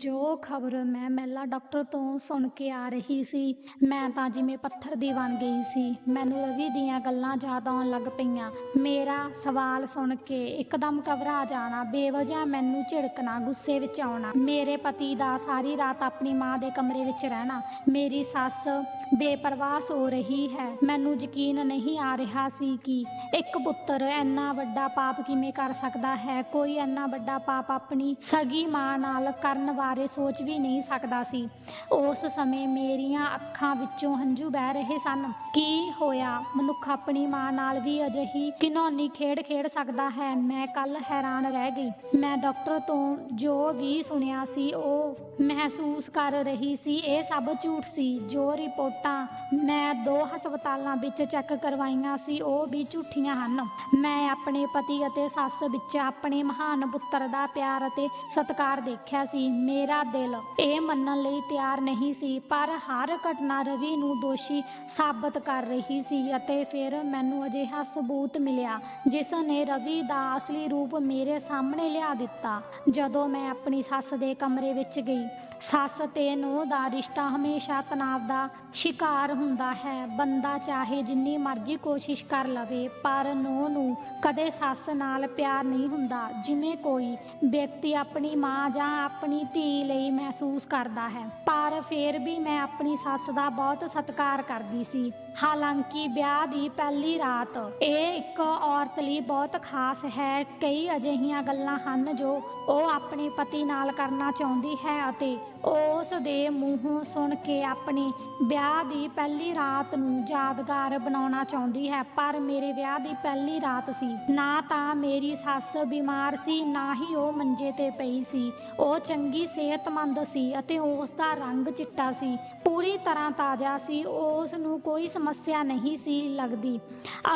ਜੋ ਖਬਰ ਮੈਂ ਮਹਿਲਾ ਡਾਕਟਰ ਤੋਂ ਸੁਣ ਕੇ ਆ ਰਹੀ ਸੀ, ਮੈਂ ਤਾਂ ਜਿਵੇਂ ਪੱਥਰ ਦੀ ਬਣ ਗਈ ਸੀ। ਮੈਨੂੰ ਰਵੀ ਦੀਆਂ ਗੱਲਾਂ ਯਾਦ ਆਉਣ ਲੱਗ ਪਈਆਂ। ਮੇਰਾ ਸਵਾਲ ਸੁਣ ਕੇ ਇੱਕਦਮ ਘਬਰਾ ਜਾਣਾ, ਬੇਵਜ੍ਹਾ ਮੈਨੂੰ ਝਿੜਕਣਾ, ਗੁੱਸੇ ਵਿੱਚ ਆਉਣਾ। ਮੇਰੇ ਪਤੀ ਦਾ ਸਾਰੀ ਰਾਤ ਆਪਣੀ ਮਾਂ ਦੇ ਕਮਰੇ ਵਿੱਚ ਰਹਿਣਾ, ਮੇਰੀ ਸੱਸ ਬੇਪਰਵਾਹ ਸੋ ਰਹੀ ਹੈ। ਮੈਨੂੰ ਯਕੀਨ ਨਹੀਂ ਆ ਰਿਹਾ ਸੀ ਕਿ ਇੱਕ ਪੁੱਤਰ ਇੰਨਾ ਵੱਡਾ ਪਾਪ ਕਿਵੇਂ ਕਰ ਸਕਦਾ ਹੈ। ਕੋਈ ਇੰਨਾ ਵੱਡਾ ਪਾਪ ਆਪਣੀ ਸਗੀ ਮਾਂ ਨਾਲ ਕਰਨ ਬਾਰੇ ਸੋਚ ਵੀ ਨਹੀਂ ਸਕਦਾ ਸੀ। ਉਸ ਸਮੇਂ ਮੇਰੀਆਂ ਅੱਖਾਂ ਵਿੱਚੋਂ ਹੰਝੂ ਵਹਿ ਰਹੇ ਸਨ। ਕੀ ਹੋਇਆ? ਮਨੁੱਖ ਆਪਣੀ ਮਾਂ ਨਾਲ ਵੀ ਅਜਿਹੀ ਘਿਨੌਨੀ ਖੇਡ ਖੇਡ ਸਕਦਾ ਹੈ। ਮੈਂ ਕੱਲ ਹੈਰਾਨ ਰਹਿ ਗਈ। ਮੈਂ ਡਾਕਟਰ ਤੋਂ ਜੋ ਵੀ ਸੁਣਿਆ ਸੀ, ਉਹ ਮਹਿਸੂਸ ਕਰ ਰਹੀ ਸੀ। ਇਹ ਸਭ ਝੂਠ ਸੀ। ਜੋ ਰਿਪੋਰਟਾਂ ਮੈਂ ਦੋ ਹਸਪਤਾਲਾਂ ਵਿੱਚ ਚੈੱਕ ਕਰਵਾਈਆਂ ਸੀ, ਉਹ ਵੀ ਝੂਠੀਆਂ ਹਨ। ਮੈਂ ਆਪਣੇ ਪਤੀ ਅਤੇ ਸੱਸ ਵਿੱਚ ਆਪਣੇ ਮਹਾਨ ਪੁੱਤਰ ਦਾ ਪਿਆਰ ਅਤੇ ਸਤਿਕਾਰ ਦੇਖਿਆ ਸੀ। ਮੇਰਾ ਦਿਲ। ਇਹ ਮੰਨਣ ਲਈ ਤਿਆਰ ਨਹੀਂ ਸੀ, ਪਰ ਹਰ ਘਟਨਾ ਰਵੀ ਨੂੰ ਦੋਸ਼ੀ ਸਾਬਤ ਕਰ ਰਹੀ ਸੀ ਅਤੇ ਫਿਰ ਮੈਨੂੰ ਅਜਿਹਾ ਸਬੂਤ ਮਿਲਿਆ, ਜਿਸ ਨੇ ਰਵੀ ਦਾ ਅਸਲੀ ਰੂਪ ਮੇਰੇ ਸਾਹਮਣੇ ਲਿਆ ਦਿੱਤਾ, ਜਦੋਂ ਮੈਂ ਆਪਣੀ ਸੱਸ ਦੇ ਕਮਰੇ ਵਿੱਚ ਗਈ। ਸੱਸ ਤੇ ਨੂੰਹ ਦਾ ਰਿਸ਼ਤਾ ਹਮੇਸ਼ਾ ਤਣਾਅ ਦਾ ਸ਼ਿਕਾਰ ਹੁੰਦਾ ਹੈ। ਬੰਦਾ ਚਾਹੇ ਜਿੰਨੀ ਮਰਜ਼ੀ ਕੋਸ਼ਿਸ਼ ਕਰ ਲਵੇ, ਪਰ ਨੂੰਹ ਨੂੰ ਕਦੇ ਸੱਸ ਨਾਲ ਪਿਆਰ ਨਹੀਂ ਹੁੰਦਾ। ਜਿਵੇਂ ਕੋਈ ਵਿਅਕਤੀ ਆਪਣੀ ਮਾਂ ਜਾਂ ਆਪਣੀ ਧੀ ਲਈ ਮਹਿਸੂਸ ਕਰਦਾ ਹੈ। ਪਰ ਫਿਰ ਵੀ ਮੈਂ ਆਪਣੀ ਸੱਸ ਦਾ ਬਹੁਤ ਸਤਿਕਾਰ ਕਰਦੀ ਸੀ। ਹਾਲਾਂਕਿ ਵਿਆਹ ਦੀ ਪਹਿਲੀ ਰਾਤ, ਇਹ ਇੱਕ ਔਰਤ ਲਈ ਬਹੁਤ ਖਾਸ ਹੈ। ਕਈ ਅਜਿਹੀਆਂ ਗੱਲਾਂ ਹਨ ਜੋ ਉਹ ਆਪਣੇ ਪਤੀ ਨਾਲ ਕਰਨਾ ਚਾਹੁੰਦੀ ਹੈ ਅਤੇ ਉਸ ਦੇ ਮੂੰਹੋਂ ਸੁਣ ਕੇ ਆਪਣੀ ਵਿਆਹ ਦੀ ਪਹਿਲੀ ਰਾਤ ਨੂੰ ਯਾਦਗਾਰ ਬਣਾਉਣਾ ਚਾਹੁੰਦੀ ਹੈ। ਪਰ ਮੇਰੇ ਵਿਆਹ ਦੀ ਪਹਿਲੀ ਰਾਤ ਸੀ। ਨਾ ਤਾਂ ਮੇਰੀ ਸੱਸ ਬਿਮਾਰ ਸੀ, ਨਾ ਹੀ ਉਹ ਮੰਜੇ ਤੇ ਪਈ ਸੀ। ਉਹ ਚੰਗੀ ਸਿਹਤਮੰਦ ਸੀ ਅਤੇ ਉਸ ਦਾ ਰੰਗ ਚਿੱਟਾ ਸੀ। ਪੂਰੀ ਤਰ੍ਹਾਂ ਤਾਜ਼ਾ ਸੀ। ਉਸ ਨੂੰ ਕੋਈ ਸਮੱਸਿਆ ਸਮੱਸਿਆ ਨਹੀਂ ਸੀ ਲੱਗਦੀ।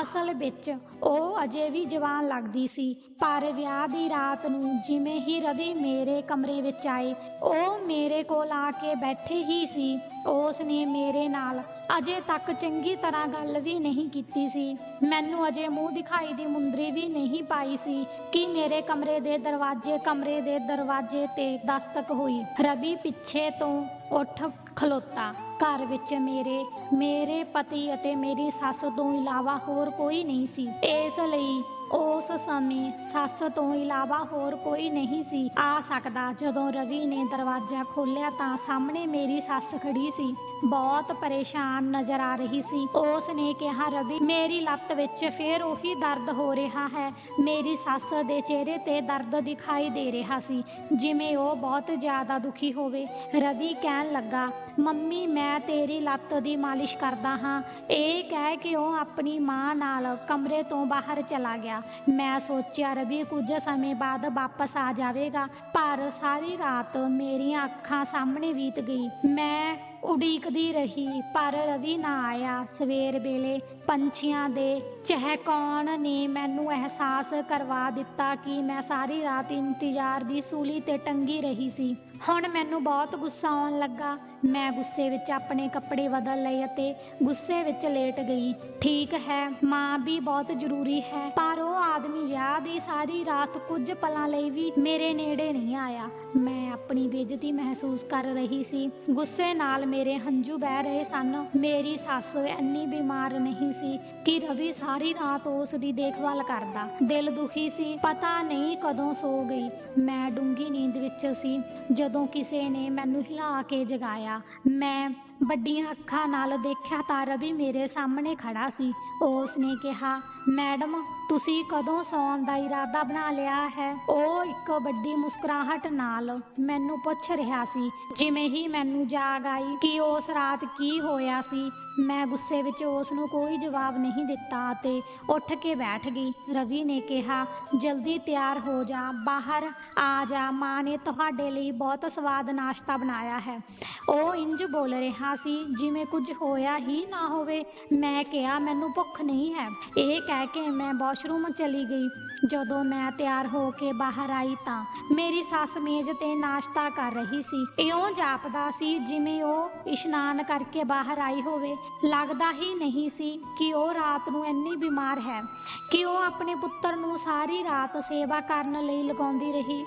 ਅਸਲ ਵਿੱਚ ਉਹ ਅਜੇ ਵੀ ਜਵਾਨ ਲੱਗਦੀ ਸੀ, ਪਰ ਵਿਆਹ ਦੀ ਰਾਤ ਨੂੰ ਜਿਵੇਂ ਹੀ ਰਵੀ ਮੇਰੇ ਕਮਰੇ ਵਿੱਚ ਆਏ, ਉਹ ਮੇਰੇ ਕੋਲ ਆ ਕੇ ਬੈਠੇ ਹੀ ਸੀ। ਉਸ ਨੇ ਮੇਰੇ ਨਾਲ ਅਜੇ ਤੱਕ ਚੰਗੀ ਤਰ੍ਹਾਂ ਗੱਲ ਵੀ ਨਹੀਂ ਕੀਤੀ ਸੀ। ਮੈਨੂੰ ਅਜੇ ਮੂੰਹ ਦਿਖਾਈ ਦੀ ਮੁੰਦਰੀ ਵੀ ਨਹੀਂ ਪਾਈ ਸੀ ਕਿ ਮੇਰੇ ਕਮਰੇ ਦੇ ਦਰਵਾਜ਼ੇ ਕਮਰੇ ਦੇ ਦਰਵਾਜ਼ੇ ਤੇ ਦਸਤਕ ਹੋਈ। ਰਵੀ ਪਿੱਛੇ ਤੋਂ ਉੱਠ ਖਲੋਤਾ। ਘਰ ਵਿੱਚ ਮੇਰੇ ਮੇਰੇ ਪਤੀ ਅਤੇ ਮੇਰੀ ਸੱਸ ਤੋਂ ਇਲਾਵਾ ਹੋਰ ਕੋਈ ਨਹੀਂ ਸੀ। ਇਸ ਲਈ ਉਸ ਸਮੇਂ ਸੱਸ ਤੋਂ ਇਲਾਵਾ ਹੋਰ ਕੋਈ ਨਹੀਂ ਸੀ ਆ ਸਕਦਾ। ਜਦੋਂ ਰਵੀ ਨੇ ਦਰਵਾਜ਼ਾ ਖੋਲ੍ਹਿਆ ਤਾਂ ਸਾਹਮਣੇ ਮੇਰੀ ਸੱਸ ਖੜੀ ਸੀ। ਬਹੁਤ ਪਰੇਸ਼ਾਨ ਨਜ਼ਰ ਆ ਰਹੀ ਸੀ। ਉਸ ਨੇ ਕਿਹਾ, ਰਵੀ, ਮੇਰੀ ਲੱਤ ਵਿੱਚ ਫੇਰ ਉਹੀ ਦਰਦ ਹੋ ਰਿਹਾ ਹੈ। ਮੇਰੀ ਸੱਸ ਦੇ ਚਿਹਰੇ ਤੇ ਦਰਦ ਦਿਖਾਈ ਦੇ ਰਿਹਾ ਸੀ, ਜਿਵੇਂ ਉਹ ਬਹੁਤ ਜ਼ਿਆਦਾ ਦੁਖੀ ਹੋਵੇ। ਰਵੀ ਕਹਿਣ ਲੱਗਾ, ਮੰਮੀ, ਮੈਂ ਤੇਰੀ ਲੱਤ ਦੀ ਮਾਲਿਸ਼ ਕਰਦਾ ਹਾਂ। ਇਹ ਕਹਿ ਕੇ ਉਹ ਆਪਣੀ ਮਾਂ ਨਾਲ ਕਮਰੇ ਤੋਂ ਬਾਹਰ ਚਲਾ ਗਿਆ। ਮੈਂ ਸੋਚਿਆ, ਰਵੀ, ਕੁਝ ਸਮੇਂ ਬਾਅਦ ਵਾਪਸ ਆ ਜਾਵੇਗਾ, ਪਰ ਸਾਰੀ ਰਾਤ ਮੇਰੀਆਂ ਅੱਖਾਂ ਸਾਹਮਣੇ ਬੀਤ ਗਈ। ਮੈਂ ਉਡੀਕਦੀ ਰਹੀ, ਪਰ ਰਵੀ ਨਾ ਆਇਆ। ਸਵੇਰ ਵੇਲੇ ਪੰਛੀਆਂ ਦੇ ਚਹਿਕਾਉਣ ਨੇ ਮੈਨੂੰ ਅਹਿਸਾਸ ਕਰਵਾ ਦਿੱਤਾ ਕਿ ਮੈਂ ਸਾਰੀ ਰਾਤ ਇੰਤਜ਼ਾਰ ਦੀ ਸੂਲੀ ਤੇ ਟੰਗੀ ਰਹੀ ਸੀ। ਹੁਣ ਮੈਨੂੰ ਬਹੁਤ ਗੁੱਸਾ ਆਉਣ ਲੱਗਾ। ਮੈਂ ਗੁੱਸੇ ਵਿੱਚ ਆਪਣੇ ਕੱਪੜੇ ਬਦਲ ਲਏ ਅਤੇ ਗੁੱਸੇ ਵਿੱਚ ਲੇਟ ਗਈ। ਠੀਕ ਹੈ, ਮਾਂ ਵੀ ਬਹੁਤ ਜ਼ਰੂਰੀ ਹੈ, ਪਰ ਉਹ ਆਦਮੀ ਵਿਆਹ ਦੀ ਸਾਰੀ ਰਾਤ ਕੁਝ ਪਲਾਂ ਲਈ ਵੀ ਮੇਰੇ ਨੇੜੇ ਨਹੀਂ ਆਇਆ। ਮੈਂ ਆਪਣੀ ਬੇਇੱਜ਼ਤੀ ਮਹਿਸੂਸ ਕਰ ਰਹੀ ਸੀ। ਗੁੱਸੇ ਨਾਲ ਮੇਰੇ ਹੰਝੂ ਬਹਿ ਰਹੇ ਸਨ। ਮੇਰੀ ਸੱਸ ਇੰਨੀ ਬਿਮਾਰ ਨਹੀਂ ਸੀ ਕਿ ਰਵੀ ਸਾਰੀ ਰਾਤ ਉਸ ਦੀ ਦੇਖਭਾਲ ਕਰਦਾ। ਦਿਲ ਦੁਖੀ ਸੀ, ਪਤਾ ਨਹੀਂ ਕਦੋਂ ਸੋ ਗਈ। ਮੈਂ ਡੂੰਗੀ ਨੀਂਦ ਵਿੱਚ ਸੀ, ਜਦੋਂ ਕਿਸੇ ਨੇ ਮੈਨੂੰ ਹਿਲਾ ਕੇ ਜਗਾਇਆ। ਮੈਂ ਵੱਡੀਆਂ ਅੱਖਾਂ ਨਾਲ ਦੇਖਿਆ ਤਾਂ ਰਵੀ ਮੇਰੇ ਸਾਹਮਣੇ ਖੜਾ ਸੀ। ਉਸ ਨੇ ਕਿਹਾ ਮੈਡਮ, ਤੁਸੀਂ ਕਦੋਂ ਸੌਣ ਦਾ ਇਰਾਦਾ ਬਣਾ ਲਿਆ ਹੈ? ਉਹ ਇੱਕ ਵੱਡੀ ਮੁਸਕਰਾਹਟ ਨਾਲ ਮੈਨੂੰ ਪੁੱਛ ਰਿਹਾ ਸੀ, ਜਿਵੇਂ ਹੀ ਮੈਨੂੰ ਜਾਗ ਆਈ ਕਿ ਉਸ ਰਾਤ ਕੀ ਹੋਇਆ ਸੀ। ਮੈਂ ਗੁੱਸੇ ਵਿੱਚ ਉਸ ਨੂੰ ਕੋਈ ਜਵਾਬ ਨਹੀਂ ਦਿੱਤਾ ਅਤੇ ਉੱਠ ਕੇ ਬੈਠ ਗਈ। ਰਵੀ ਨੇ ਕਿਹਾ, ਜਲਦੀ ਤਿਆਰ ਹੋ ਜਾ, ਬਾਹਰ ਆ ਜਾ। ਮਾਂ ਨੇ ਤੁਹਾਡੇ ਲਈ ਬਹੁਤ ਸਵਾਦ ਨਾਸ਼ਤਾ ਬਣਾਇਆ ਹੈ। ਉਹ ਇੰਜ ਬੋਲ ਰਿਹਾ ਸੀ, ਜਿਵੇਂ ਕੁਝ ਹੋਇਆ ਹੀ ਨਾ ਹੋਵੇ। ਮੈਂ ਕਿਹਾ, ਮੈਨੂੰ ਭੁੱਖ ਨਹੀਂ ਹੈ। ਇਹ ਕਹਿ ਕੇ ਮੈਂ ਵਾਸ਼ਰੂਮ ਚਲੀ ਗਈ। ਜਦੋਂ ਮੈਂ ਤਿਆਰ ਹੋ ਕੇ ਬਾਹਰ ਆਈ ਤਾਂ ਮੇਰੀ ਸੱਸ ਮੇਜ਼ ਤੇ ਨਾਸ਼ਤਾ ਕਰ ਰਹੀ ਸੀ। ਇਉਂ ਜਾਪਦਾ ਸੀ ਜਿਵੇਂ ਉਹ ਇਸ਼ਨਾਨ ਕਰਕੇ ਬਾਹਰ ਆਈ ਹੋਵੇ। ਲੱਗਦਾ ਹੀ ਨਹੀਂ ਸੀ ਕਿ ਉਹ ਰਾਤ ਨੂੰ ਇੰਨੀ ਬਿਮਾਰ ਹੈ ਕਿ ਉਹ ਆਪਣੇ ਪੁੱਤਰ ਨੂੰ ਸਾਰੀ ਰਾਤ ਸੇਵਾ ਕਰਨ ਲਈ ਲਗਾਉਂਦੀ ਰਹੀ।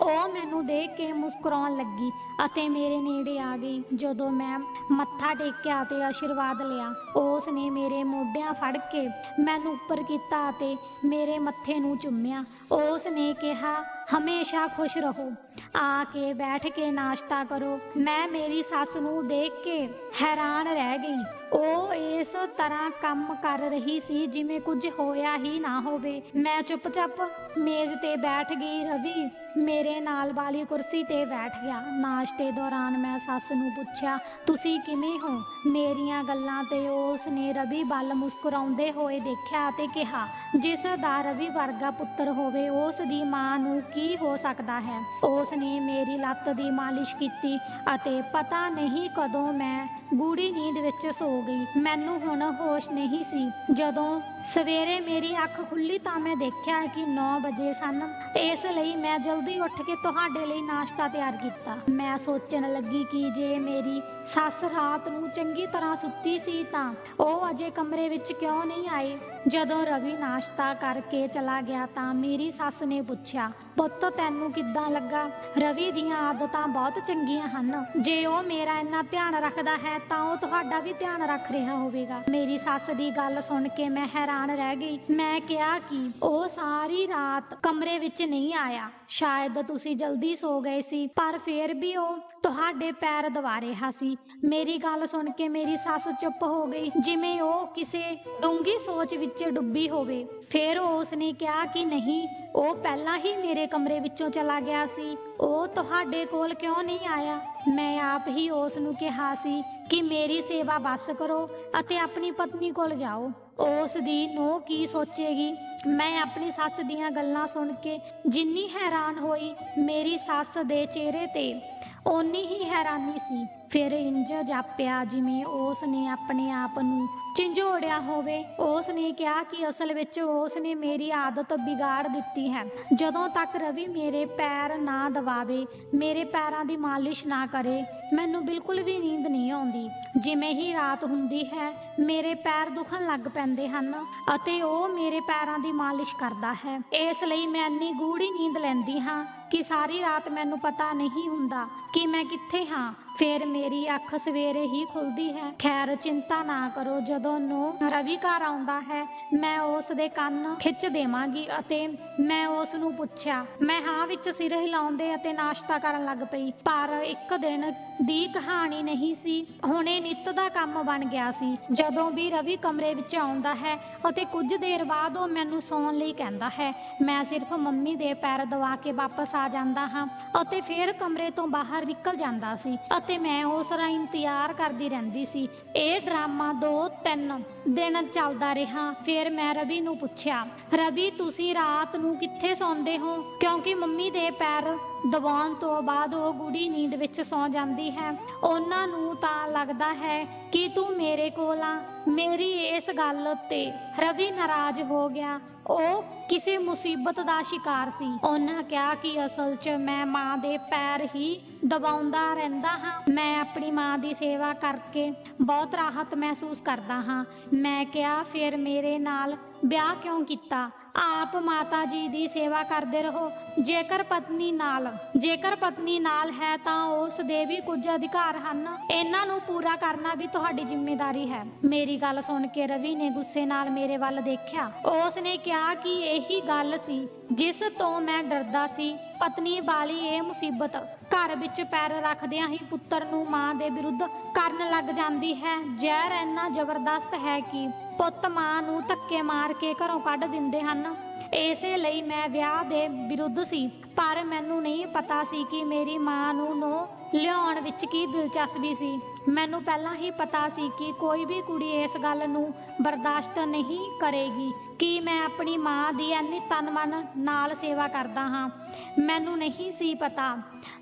ਉਹ ਮੈਨੂੰ ਦੇਖ ਕੇ ਮੁਸਕਰਾਉਣ ਲੱਗੀ ਅਤੇ ਮੇਰੇ ਨੇੜੇ ਆ ਗਈ। ਜਦੋਂ ਮੈਂ ਮੱਥਾ ਟੇਕਿਆ ਤੇ ਆਸ਼ੀਰਵਾਦ ਲਿਆ ਉਸ ਨੇ ਮੇਰੇ ਮੋਢਿਆਂ ਫੜ ਕੇ ਮੈਨੂੰ ਉੱਪਰ ਕੀਤਾ ਅਤੇ ਮੇਰੇ ਮੱਥੇ ਨੂੰ ਚੁੰਮਿਆ। ਉਸ ਨੇ ਕਿਹਾ, ਹਮੇਸ਼ਾ ਖੁਸ਼ ਰਹੋ, ਆ ਕੇ ਬੈਠ ਕੇ ਨਾਸ਼ਤਾ ਕਰੋ। ਮੈਂ ਮੇਰੀ ਸੱਸ ਨੂੰ ਦੇਖ ਕੇ ਹੈਰਾਨ ਰਹਿ ਗਈ। ਉਹ ਇਸ ਤਰ੍ਹਾਂ ਕੰਮ ਕਰ ਰਹੀ ਸੀ ਜਿਵੇਂ ਕੁਝ ਹੋਇਆ ਹੀ ਨਾ ਹੋਵੇ। ਮੈਂ ਚੁੱਪਚਾਪ ਮੇਜ਼ ਤੇ ਬੈਠ ਗਈ ਰਵੀ। ਮੇਰੇ ਨਾਲ ਵਾਲੀ ਕੁਰਸੀ ਤੇ ਬੈਠ ਗਿਆ। ਨਾਸ਼ਤੇ ਦੌਰਾਨ ਮੈਂ ਸੱਸ ਨੂੰ ਪੁੱਛਿਆ, ਤੁਸੀਂ ਕਿਵੇਂ ਹੋ? ਮੇਰੀਆਂ ਗੱਲਾਂ ਤੇ ਉਸ ਨੇ ਰਵੀ ਵੱਲ ਮੁਸਕਰਾਉਂਦੇ ਹੋਏ ਦੇਖਿਆ ਅਤੇ ਕਿਹਾ, ਜਿਸ ਦਾ ਰਵੀ ਵਰਗਾ ਪੁੱਤਰ ਹੋਵੇ, ਉਸ ਦੀ ਮਾਂ ਨੂੰ ਕੀ ਹੋ ਸਕਦਾ ਹੈ? ਉਸ ਨੇ ਮੇਰੀ ਲੱਤ ਦੀ ਮਾਲਿਸ਼ ਕੀਤੀ ਅਤੇ ਪਤਾ ਨਹੀਂ ਕਦੋਂ ਮੈਂ ਗੂੜੀ ਨੀਂਦ ਵਿੱਚ ਸੋ ਗਈ। ਮੈਨੂੰ ਹੁਣ ਹੋਸ਼ ਨਹੀਂ ਸੀ। ਜਦੋਂ ਸਵੇਰੇ ਮੇਰੀ ਅੱਖ ਖੁੱਲੀ ਤਾਂ ਮੈਂ ਦੇਖਿਆ ਕਿ 9 ਵਜੇ ਸਨ। ਇਸ ਲਈ ਮੈਂ ਜਲਦੀ ਉੱਠ ਕੇ ਤੁਹਾਡੇ ਲਈ ਨਾਸ਼ਤਾ ਤਿਆਰ ਕੀਤਾ। ਮੈਂ ਸੋਚਣ ਲੱਗੀ ਕਿ ਜੇ ਮੇਰੀ ਸੱਸ ਰਾਤ ਨੂੰ ਚੰਗੀ ਤਰ੍ਹਾਂ ਸੁੱਤੀ ਸੀ ਤਾਂ ਉਹ ਅਜੇ ਕਮਰੇ ਵਿੱਚ ਕਿਉਂ ਨਹੀਂ ਆਏ? ਜਦੋਂ ਰਵੀ ਨਾਸ਼ਤਾ ਕਰਕੇ ਚਲਾ ਗਿਆ ਤਾਂ ਮੇਰੀ ਸੱਸ ਨੇ ਪੁੱਛਿਆ, ਪੁੱਤ, ਤੈਨੂੰ ਕਿੱਦਾਂ ਲੱਗਾ? ਰਵੀ ਦੀਆਂ ਆਦਤਾਂ ਬਹੁਤ ਚੰਗੀਆਂ ਹਨ। ਜੇ ਉਹ ਮੇਰਾ ਇੰਨਾ ਧਿਆਨ ਰੱਖਦਾ ਹੈ ਤਾਂ ਉਹ ਤੁਹਾਡਾ ਵੀ ਧਿਆਨ ਰੱਖ ਰਿਹਾ ਹੋਵੇਗਾ। ਮੇਰੀ ਸੱਸ ਦੀ ਗੱਲ ਸੁਣ ਕੇ ਮੈਂ ਹੈਰਾਨ ਰਹਿ ਗਈ। ਮੈਂ ਕਿਹਾ ਕਿ ਉਹ ਸਾਰੀ ਰਾਤ ਕਮਰੇ ਵਿੱਚ ਨਹੀਂ ਆਇਆ। ਸ਼ਾਇਦ ਤੁਸੀਂ ਜਲਦੀ ਸੋ ਗਏ ਸੀ, ਪਰ ਫੇਰ ਵੀ ਉਹ ਤੁਹਾਡੇ ਪੈਰ ਦਵਾ ਰਿਹਾ ਸੀ। ਮੇਰੀ ਗੱਲ ਸੁਣ ਕੇ ਮੇਰੀ ਸੱਸ ਚੁੱਪ ਹੋ ਗਈ, ਜਿਵੇਂ ਉਹ ਕਿਸੇ ਡੂੰਗੀ ਸੋਚ ਵਿੱਚ ਡੁੱਬੀ ਹੋਵੇ। ਫਿਰ ਉਸ ਨੇ ਕਿਹਾ ਕਿ ਨਹੀਂ, ਉਹ ਪਹਿਲਾਂ ਹੀ ਮੇਰੇ ਕਮਰੇ ਵਿੱਚੋਂ ਚਲਾ ਗਿਆ ਸੀ। ਉਹ ਤੁਹਾਡੇ ਕੋਲ ਕਿਉਂ ਨਹੀਂ ਆਇਆ? ਮੈਂ ਆਪ ਹੀ ਉਸ ਨੂੰ ਕਿਹਾ ਸੀ ਕਿ ਮੇਰੀ ਸੇਵਾ ਬਸ ਕਰੋ ਅਤੇ ਆਪਣੀ ਪਤਨੀ ਕੋਲ ਜਾਓ। ਉਸ ਦੀ ਨੋ ਕੀ ਸੋਚੇਗੀ? ਮੈਂ ਆਪਣੀ ਸੱਸ ਦੀਆਂ ਗੱਲਾਂ ਸੁਣ ਕੇ ਜਿੰਨੀ ਹੈਰਾਨ ਹੋਈ, ਮੇਰੀ ਸੱਸ ਦੇ ਚਿਹਰੇ ਤੇ ਓਨੀ ਹੀ ਹੈਰਾਨੀ ਸੀ। ਫਿਰ ਇੰਜ ਜਾਪਿਆ ਜਿਵੇਂ ਉਸ ਨੇ ਆਪਣੇ ਆਪ ਨੂੰ ਝਿੰਝੋੜਿਆ ਹੋਵੇ। ਉਸ ਨੇ ਕਿਹਾ ਕਿ ਅਸਲ ਵਿੱਚ ਉਸ ਨੇ ਮੇਰੀ ਆਦਤ ਵਿਗਾੜ ਦਿੱਤੀ ਹੈ। ਜਦੋਂ ਤੱਕ ਰਵੀ ਮੇਰੇ ਪੈਰ ਨਾ ਦਬਾਵੇ, ਮੇਰੇ ਪੈਰਾਂ ਦੀ ਮਾਲਿਸ਼ ਨਾ ਕਰੇ ਮੈਨੂੰ ਬਿਲਕੁਲ ਵੀ ਨੀਂਦ ਨਹੀਂ ਆਉਂਦੀ। ਜਿਵੇਂ ਹੀ ਰਾਤ ਹੁੰਦੀ ਹੈ, ਮੇਰੇ ਪੈਰ ਦੁਖਣ ਲੱਗ ਪੈਂਦੇ ਹਨ ਅਤੇ ਉਹ ਮੇਰੇ ਪੈਰਾਂ ਦੀ ਮਾਲਿਸ਼ ਕਰਦਾ ਹੈ। ਇਸ ਲਈ ਮੈਂ ਇੰਨੀ ਗੂੜੀ ਨੀਂਦ ਲੈਂਦੀ ਹਾਂ ਕਿ ਸਾਰੀ ਰਾਤ ਮੈਨੂੰ ਪਤਾ ਨਹੀਂ ਹੁੰਦਾ ਕਿ ਮੈਂ ਕਿੱਥੇ ਹਾਂ। ਫਿਰ ਮੇਰੀ ਅੱਖ ਸਵੇਰੇ ਹੀ ਖੁੱਲਦੀ ਹੈ। ਖੈਰ, ਚਿੰਤਾ ਨਾ ਕਰੋ, ਜਦੋਂ ਨੂੰ ਰਵੀ ਘਰ ਆਉਂਦਾ ਹੈ, ਮੈਂ ਉਸ ਦੇ ਕੰਨ ਖਿੱਚ ਦੇਵਾਂਗੀ ਅਤੇ ਮੈਂ ਉਸ ਨੂੰ ਪੁੱਛਿਆ, ਮੈਂ ਹਾਂ ਵਿੱਚ ਸਿਰ ਹਿਲਾਉਂਦੇ ਅਤੇ ਨਾਸ਼ਤਾ ਕਰਨ ਲੱਗ ਪਈ, ਪਰ ਇੱਕ ਦਿਨ ਦੀ ਕਹਾਣੀ ਨਹੀਂ ਸੀ। ਹੁਣੇ ਨਿੱਤ ਦਾ ਕੰਮ ਬਣ ਗਿਆ ਸੀ। ਜਦੋਂ ਵੀ ਰਵੀ ਕਮਰੇ ਵਿੱਚ ਆਉਂਦਾ ਹੈ ਅਤੇ ਕੁਝ ਦੇਰ ਬਾਅਦ ਉਹ ਮੈਨੂੰ ਸੌਣ ਲਈ ਕਹਿੰਦਾ ਹੈ, ਮੈਂ ਸਿਰਫ ਮੰਮੀ ਦੇ ਪੈਰ ਦਵਾ ਕੇ ਵਾਪਸ ਆ ਜਾਂਦਾ ਹਾਂ ਅਤੇ ਫਿਰ ਕਮਰੇ ਤੋਂ ਬਾਹਰ ਨਿਕਲ ਜਾਂਦਾ ਸੀ ਅਤੇ ਮੈਂ ਉਸ ਦਾ ਇੰਤਜ਼ਾਰ ਕਰਦੀ ਰਹਿੰਦੀ ਸੀ। ਇਹ ਡਰਾਮਾ 2-3 ਦਿਨ ਚੱਲਦਾ ਰਿਹਾ। ਫਿਰ ਮੈਂ ਰਵੀ ਨੂੰ ਪੁੱਛਿਆ, ਰਵੀ, ਤੁਸੀਂ ਰਾਤ ਨੂੰ ਕਿੱਥੇ ਸੌਂਦੇ ਹੋ? ਕਿਉਂਕਿ ਮੰਮੀ ਦੇ ਪੈਰ ਦਬਾਉਣ ਤੋਂ ਬਾਅਦ ਉਹ ਗੂੜੀ ਨੀਂਦ ਵਿੱਚ ਸੌ ਜਾਂਦੀ ਹੈ। ਉਹਨਾਂ ਨੂੰ ਤਾਂ ਲੱਗਦਾ ਹੈ ਕਿ ਤੂੰ ਮੇਰੇ ਕੋਲ ਆ। ਮੇਰੀ ਇਸ ਗੱਲ ਤੇ ਰਵੀ ਨਾਰਾਜ਼ ਹੋ ਗਿਆ। ਉਹ ਕਿਸੇ ਮੁਸੀਬਤ ਦਾ ਸ਼ਿਕਾਰ ਸੀ। ਉਹਨਾਂ ਕਿਹਾ ਕਿ ਅਸਲ 'ਚ ਮੈਂ ਮਾਂ ਦੇ ਪੈਰ ਹੀ ਦਬਾਉਂਦਾ ਰਹਿੰਦਾ ਹਾਂ। ਮੈਂ ਆਪਣੀ ਮਾਂ ਦੀ ਸੇਵਾ ਕਰਕੇ ਬਹੁਤ ਰਾਹਤ ਮਹਿਸੂਸ ਕਰਦਾ ਹਾਂ। ਮੈਂ ਕਿਹਾ, ਫਿਰ ਮੇਰੇ ਨਾਲ ਵਿਆਹ ਕਿਉਂ ਕੀਤਾ? ਆਪ ਮਾਤਾ ਜੀ ਦੀ ਸੇਵਾ ਕਰਦੇ ਰਹੋ। ਜੇਕਰ ਪਤਨੀ ਨਾਲ, ਜੇਕਰ ਪਤਨੀ ਨਾਲ ਹੈ ਤਾਂ ਉਸ ਦੇ ਵੀ ਕੁਝ ਅਧਿਕਾਰ ਹਨ। ਇਹਨਾਂ ਨੂੰ ਪੂਰਾ ਕਰਨਾ ਵੀ ਤੁਹਾਡੀ ਜ਼ਿੰਮੇਵਾਰੀ ਹੈ। ਮੇਰੀ ਗੱਲ ਸੁਣ ਕੇ ਰਵੀ ਨੇ ਗੁੱਸੇ ਨਾਲ ਮੇਰੇ ਵੱਲ ਦੇਖਿਆ। ਉਸ ਨੇ ਕਿਹਾ ਕਿ ਇਹੀ ਗੱਲ ਸੀ, ਜਿਸ ਤੋਂ ਮੈਂ ਡਰਦਾ ਸੀ। ਪਤਨੀ ਵਾਲੀ ਇਹ ਮੁਸੀਬਤ ਘਰ ਵਿੱਚ ਪੈਰ ਰੱਖਦਿਆਂ ਹੀ ਪੁੱਤਰ ਨੂੰ ਮਾਂ ਦੇ ਵਿਰੁੱਧ ਕਰਨ ਲੱਗ ਜਾਂਦੀ ਹੈ। ਜ਼ਹਿਰ ਇੰਨਾ ਜ਼ਬਰਦਸਤ ਹੈ ਕਿ ਪੁੱਤ ਮਾਂ ਨੂੰ ਧੱਕੇ ਮਾਰ ਕੇ ਘਰੋਂ ਕੱਢ ਦਿੰਦੇ ਹਨ। ਇਸੇ ਲਈ ਮੈਂ ਵਿਆਹ ਦੇ ਵਿਰੁੱਧ ਸੀ, ਪਰ ਮੈਨੂੰ ਨਹੀਂ ਪਤਾ ਸੀ ਕਿ ਮੇਰੀ ਮਾਂ ਨੂੰ ਨੋ ਲਿਆਉਣ ਵਿੱਚ ਕੀ ਦਿਲਚਸਪੀ ਸੀ। ਮੈਨੂੰ ਪਹਿਲਾਂ ਹੀ ਪਤਾ ਸੀ ਕਿ ਕੋਈ ਵੀ ਕੁੜੀ ਇਸ ਗੱਲ ਨੂੰ ਬਰਦਾਸ਼ਤ ਨਹੀਂ ਕਰੇਗੀ ਕਿ ਮੈਂ ਆਪਣੀ ਮਾਂ ਦੀ ਇੰਨੀ ਤਨ ਮਨ ਨਾਲ ਸੇਵਾ ਕਰਦਾ ਹਾਂ। ਮੈਨੂੰ ਨਹੀਂ ਸੀ ਪਤਾ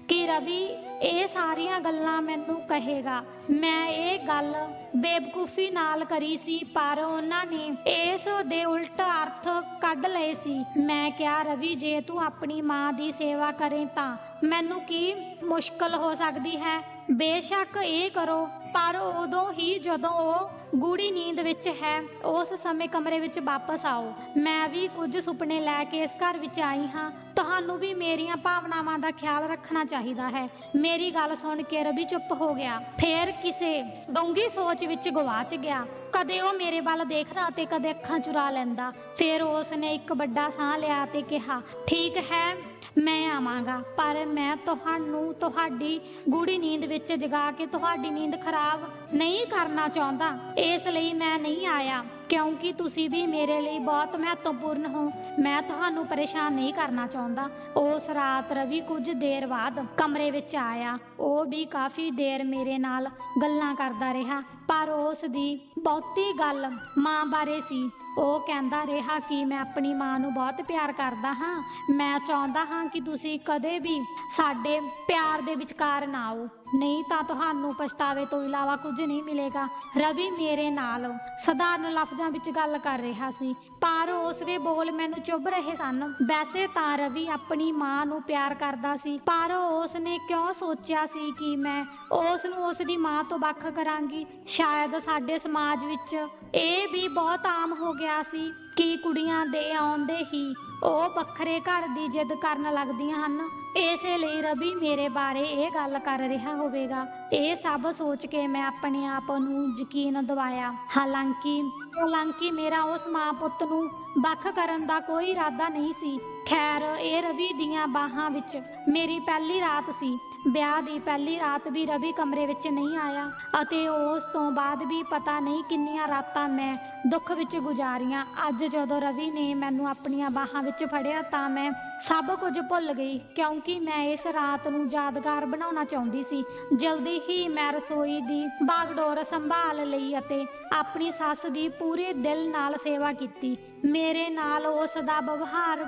ਕਿ ਰਵੀ ਇਹ ਸਾਰੀਆਂ ਗੱਲਾਂ ਮੈਨੂੰ ਕਹੇਗਾ। ਮੈਂ ਇਹ ਗੱਲ ਬੇਵਕੂਫੀ ਨਾਲ ਕਰੀ ਸੀ, ਪਰ ਉਹਨਾਂ ਨੇ ਇਸ ਦੇ ਉਲਟ ਅਰਥ ਕੱਢ ਲਏ ਸੀ। ਮੈਂ ਕਿਹਾ, ਰਵੀ, ਜੇ ਤੂੰ ਆਪਣੀ ਮਾਂ ਦੀ ਸੇਵਾ ਕਰੇ ਤਾਂ ਮੈਨੂੰ ਕੀ ਮੁਸ਼ਕਲ ਹੋ ਸਕਦੀ ਹੈ? ਬੇਸ਼ੱਕ ਇਹ ਕਰੋ, ਪਰ ਉਦੋਂ ਹੀ ਜਦੋਂ ਉਹ ਗੂੜੀ ਨੀਂਦ ਵਿੱਚ ਹੈ, ਉਸ ਸਮੇਂ ਕਮਰੇ ਵਿੱਚ ਵਾਪਸ ਆਓ। ਮੈਂ ਵੀ ਕੁਝ ਸੁਪਨੇ ਲੈ ਕੇ ਇਸ ਘਰ ਵਿੱਚ ਆਈ ਹਾਂ। ਤੁਹਾਨੂੰ ਵੀ ਮੇਰੀਆਂ ਭਾਵਨਾਵਾਂ ਦਾ ਖਿਆਲ ਰੱਖਣਾ ਚਾਹੀਦਾ ਹੈ। ਮੇਰੀ ਗੱਲ ਸੁਣ ਕੇ ਰਵੀ ਚੁੱਪ ਹੋ ਗਿਆ। ਫੇਰ ਕਿਸੇ ਡੂੰਗੀ ਸੋਚ ਵਿੱਚ ਗਵਾਚ ਗਿਆ। ਕਦੇ ਉਹ ਮੇਰੇ ਵੱਲ ਦੇਖਦਾ ਤੇ ਕਦੇ ਅੱਖਾਂ ਚੁਰਾ ਲੈਂਦਾ। ਫਿਰ ਉਸ ਨੇ ਇੱਕ ਵੱਡਾ ਸਾਹ ਲਿਆ ਤੇ ਕਿਹਾ, ਠੀਕ ਹੈ ਮੈਂ ਆਵਾਂਗਾ, ਪਰ ਮੈਂ ਤੁਹਾਨੂੰ, ਤੁਹਾਡੀ ਗੂੜੀ ਨੀਂਦ ਵਿੱਚ ਜਗਾ ਕੇ ਤੁਹਾਡੀ ਨੀਂਦ ਖਰਾਬ ਨਹੀਂ ਕਰਨਾ ਚਾਹੁੰਦਾ। ਇਸ ਲਈ ਮੈਂ ਨਹੀਂ ਆਇਆ। ਕਿਉਂਕਿ ਤੁਸੀਂ ਵੀ ਮੇਰੇ ਲਈ ਬਹੁਤ ਮਹੱਤਵਪੂਰਨ ਹੋ। ਮੈਂ ਤੁਹਾਨੂੰ ਪਰੇਸ਼ਾਨ ਨਹੀਂ ਕਰਨਾ ਚਾਹੁੰਦਾ। ਉਸ ਰਾਤ ਰਵੀ ਕੁਝ ਦੇਰ ਬਾਅਦ ਕਮਰੇ ਵਿੱਚ ਆਇਆ। ਉਹ ਵੀ ਕਾਫੀ ਦੇਰ ਮੇਰੇ ਨਾਲ ਗੱਲਾਂ ਕਰਦਾ ਰਿਹਾ। ਪਰ ਉਸ ਦੀ ਬਹੁਤੀ ਗੱਲ ਮਾਂ ਬਾਰੇ ਸੀ। ਉਹ ਕਹਿੰਦਾ ਰਿਹਾ ਕਿ ਮੈਂ ਆਪਣੀ ਮਾਂ ਨੂੰ ਬਹੁਤ ਪਿਆਰ ਕਰਦਾ ਹਾਂ। ਮੈਂ ਚਾਹੁੰਦਾ ਹਾਂ ਕਿ ਤੁਸੀਂ ਕਦੇ ਵੀ ਸਾਡੇ ਪਿਆਰ ਦੇ ਵਿਚਕਾਰ ਨਾ ਆਓ। ਨਹੀਂ ਤਾਂ ਤੁਹਾਨੂੰ ਪਛਤਾਵੇ ਤੋਂ ਇਲਾਵਾ ਕੁਝ ਨਹੀਂ ਮਿਲੇਗਾ। ਰਵੀ ਮੇਰੇ ਨਾਲ ਸਧਾਰਨ ਲਫ਼ਜ਼ਾਂ ਵਿੱਚ ਗੱਲ ਕਰ ਰਿਹਾ ਸੀ। ਪਰ ਉਸ ਦੇ ਬੋਲ ਮੈਨੂੰ ਚੁੱਭ ਰਹੇ ਸਨ। ਵੈਸੇ ਤਾਂ ਰਵੀ ਆਪਣੀ ਮਾਂ ਨੂੰ ਪਿਆਰ ਕਰਦਾ ਸੀ। ਪਰ ਉਸ ਨੇ ਕਿਉਂ ਸੋਚਿਆ ਸੀ ਕਿ ਮੈਂ ਉਸ ਨੂੰ ਉਸ ਦੀ ਮਾਂ ਤੋਂ ਵੱਖ ਕਰਾਂਗੀ? ਸ਼ਾਇਦ ਸਾਡੇ ਸਮਾਜ ਵਿੱਚ ਇਹ ਵੀ ਬਹੁਤ ਆਮ ਹੋ ਗਿਆ ਸੀ ਕਿ ਕੁੜੀਆਂ ਦੇ ਆਉਂਦੇ ਹੀ ਉਹ ਵੱਖਰੇ ਘਰ ਦੀ ਜਿੱਦ ਕਰਨ ਲੱਗਦੀਆਂ ਹਨ। ਇਸੇ ਲਈ ਰਵੀ, ਮੇਰੇ ਬਾਰੇ ਇਹ ਗੱਲ ਕਰ ਰਿਹਾ ਹੋਵੇਗਾ। ਇਹ ਸਭ ਸੋਚ ਕੇ ਮੈਂ ਆਪਣੇ ਆਪ ਨੂੰ ਯਕੀਨ ਦਿਵਾਇਆ। ਹਾਲਾਂਕਿ ਹਾਲਾਂਕਿ ਮੇਰਾ ਉਸ ਮਾਂ ਪੁੱਤ ਨੂੰ ਵੱਖ ਕਰਨ ਦਾ ਕੋਈ ਇਰਾਦਾ ਨਹੀਂ ਸੀ। ਖੈਰ, ਇਹ ਰਵੀ ਦੀਆਂ ਬਾਹਾਂ ਵਿੱਚ ਮੇਰੀ ਪਹਿਲੀ ਰਾਤ ਸੀ। ਵਿਆਹ ਦੀ ਪਹਿਲੀ ਰਾਤ ਵੀ ਰਵੀ ਕਮਰੇ ਵਿੱਚ ਨਹੀਂ ਆਇਆ ਅਤੇ ਉਸ ਤੋਂ ਬਾਅਦ ਵੀ ਪਤਾ ਨਹੀਂ ਕਿੰਨੀਆਂ ਰਾਤਾਂ ਮੈਂ ਦੁੱਖ ਵਿੱਚ ਗੁਜ਼ਾਰੀਆਂ। ਅੱਜ ਜਦੋਂ ਰਵੀ ਨੇ ਮੈਨੂੰ ਆਪਣੀਆਂ ਬਾਹਾਂ ਵਿੱਚ ਫੜਿਆ ਤਾਂ ਮੈਂ ਸਭ ਕੁਝ ਭੁੱਲ ਗਈ, ਕਿਉਂਕਿ ਮੈਂ ਇਸ ਰਾਤ ਨੂੰ ਯਾਦਗਾਰ ਬਣਾਉਣਾ ਚਾਹੁੰਦੀ ਸੀ। ਜਲਦੀ ਹੀ ਮੈਂ ਰਸੋਈ ਦੀ ਬਾਗਡੋਰ ਸੰਭਾਲ ਲਈ ਅਤੇ ਆਪਣੀ ਸੱਸ ਦੀ ਪੂਰੇ ਦਿਲ ਨਾਲ ਸੇਵਾ ਕੀਤੀ। ਮੇਰੇ ਨਾਲ ਉਸ ਦਾ ਵਿਵਹਾਰ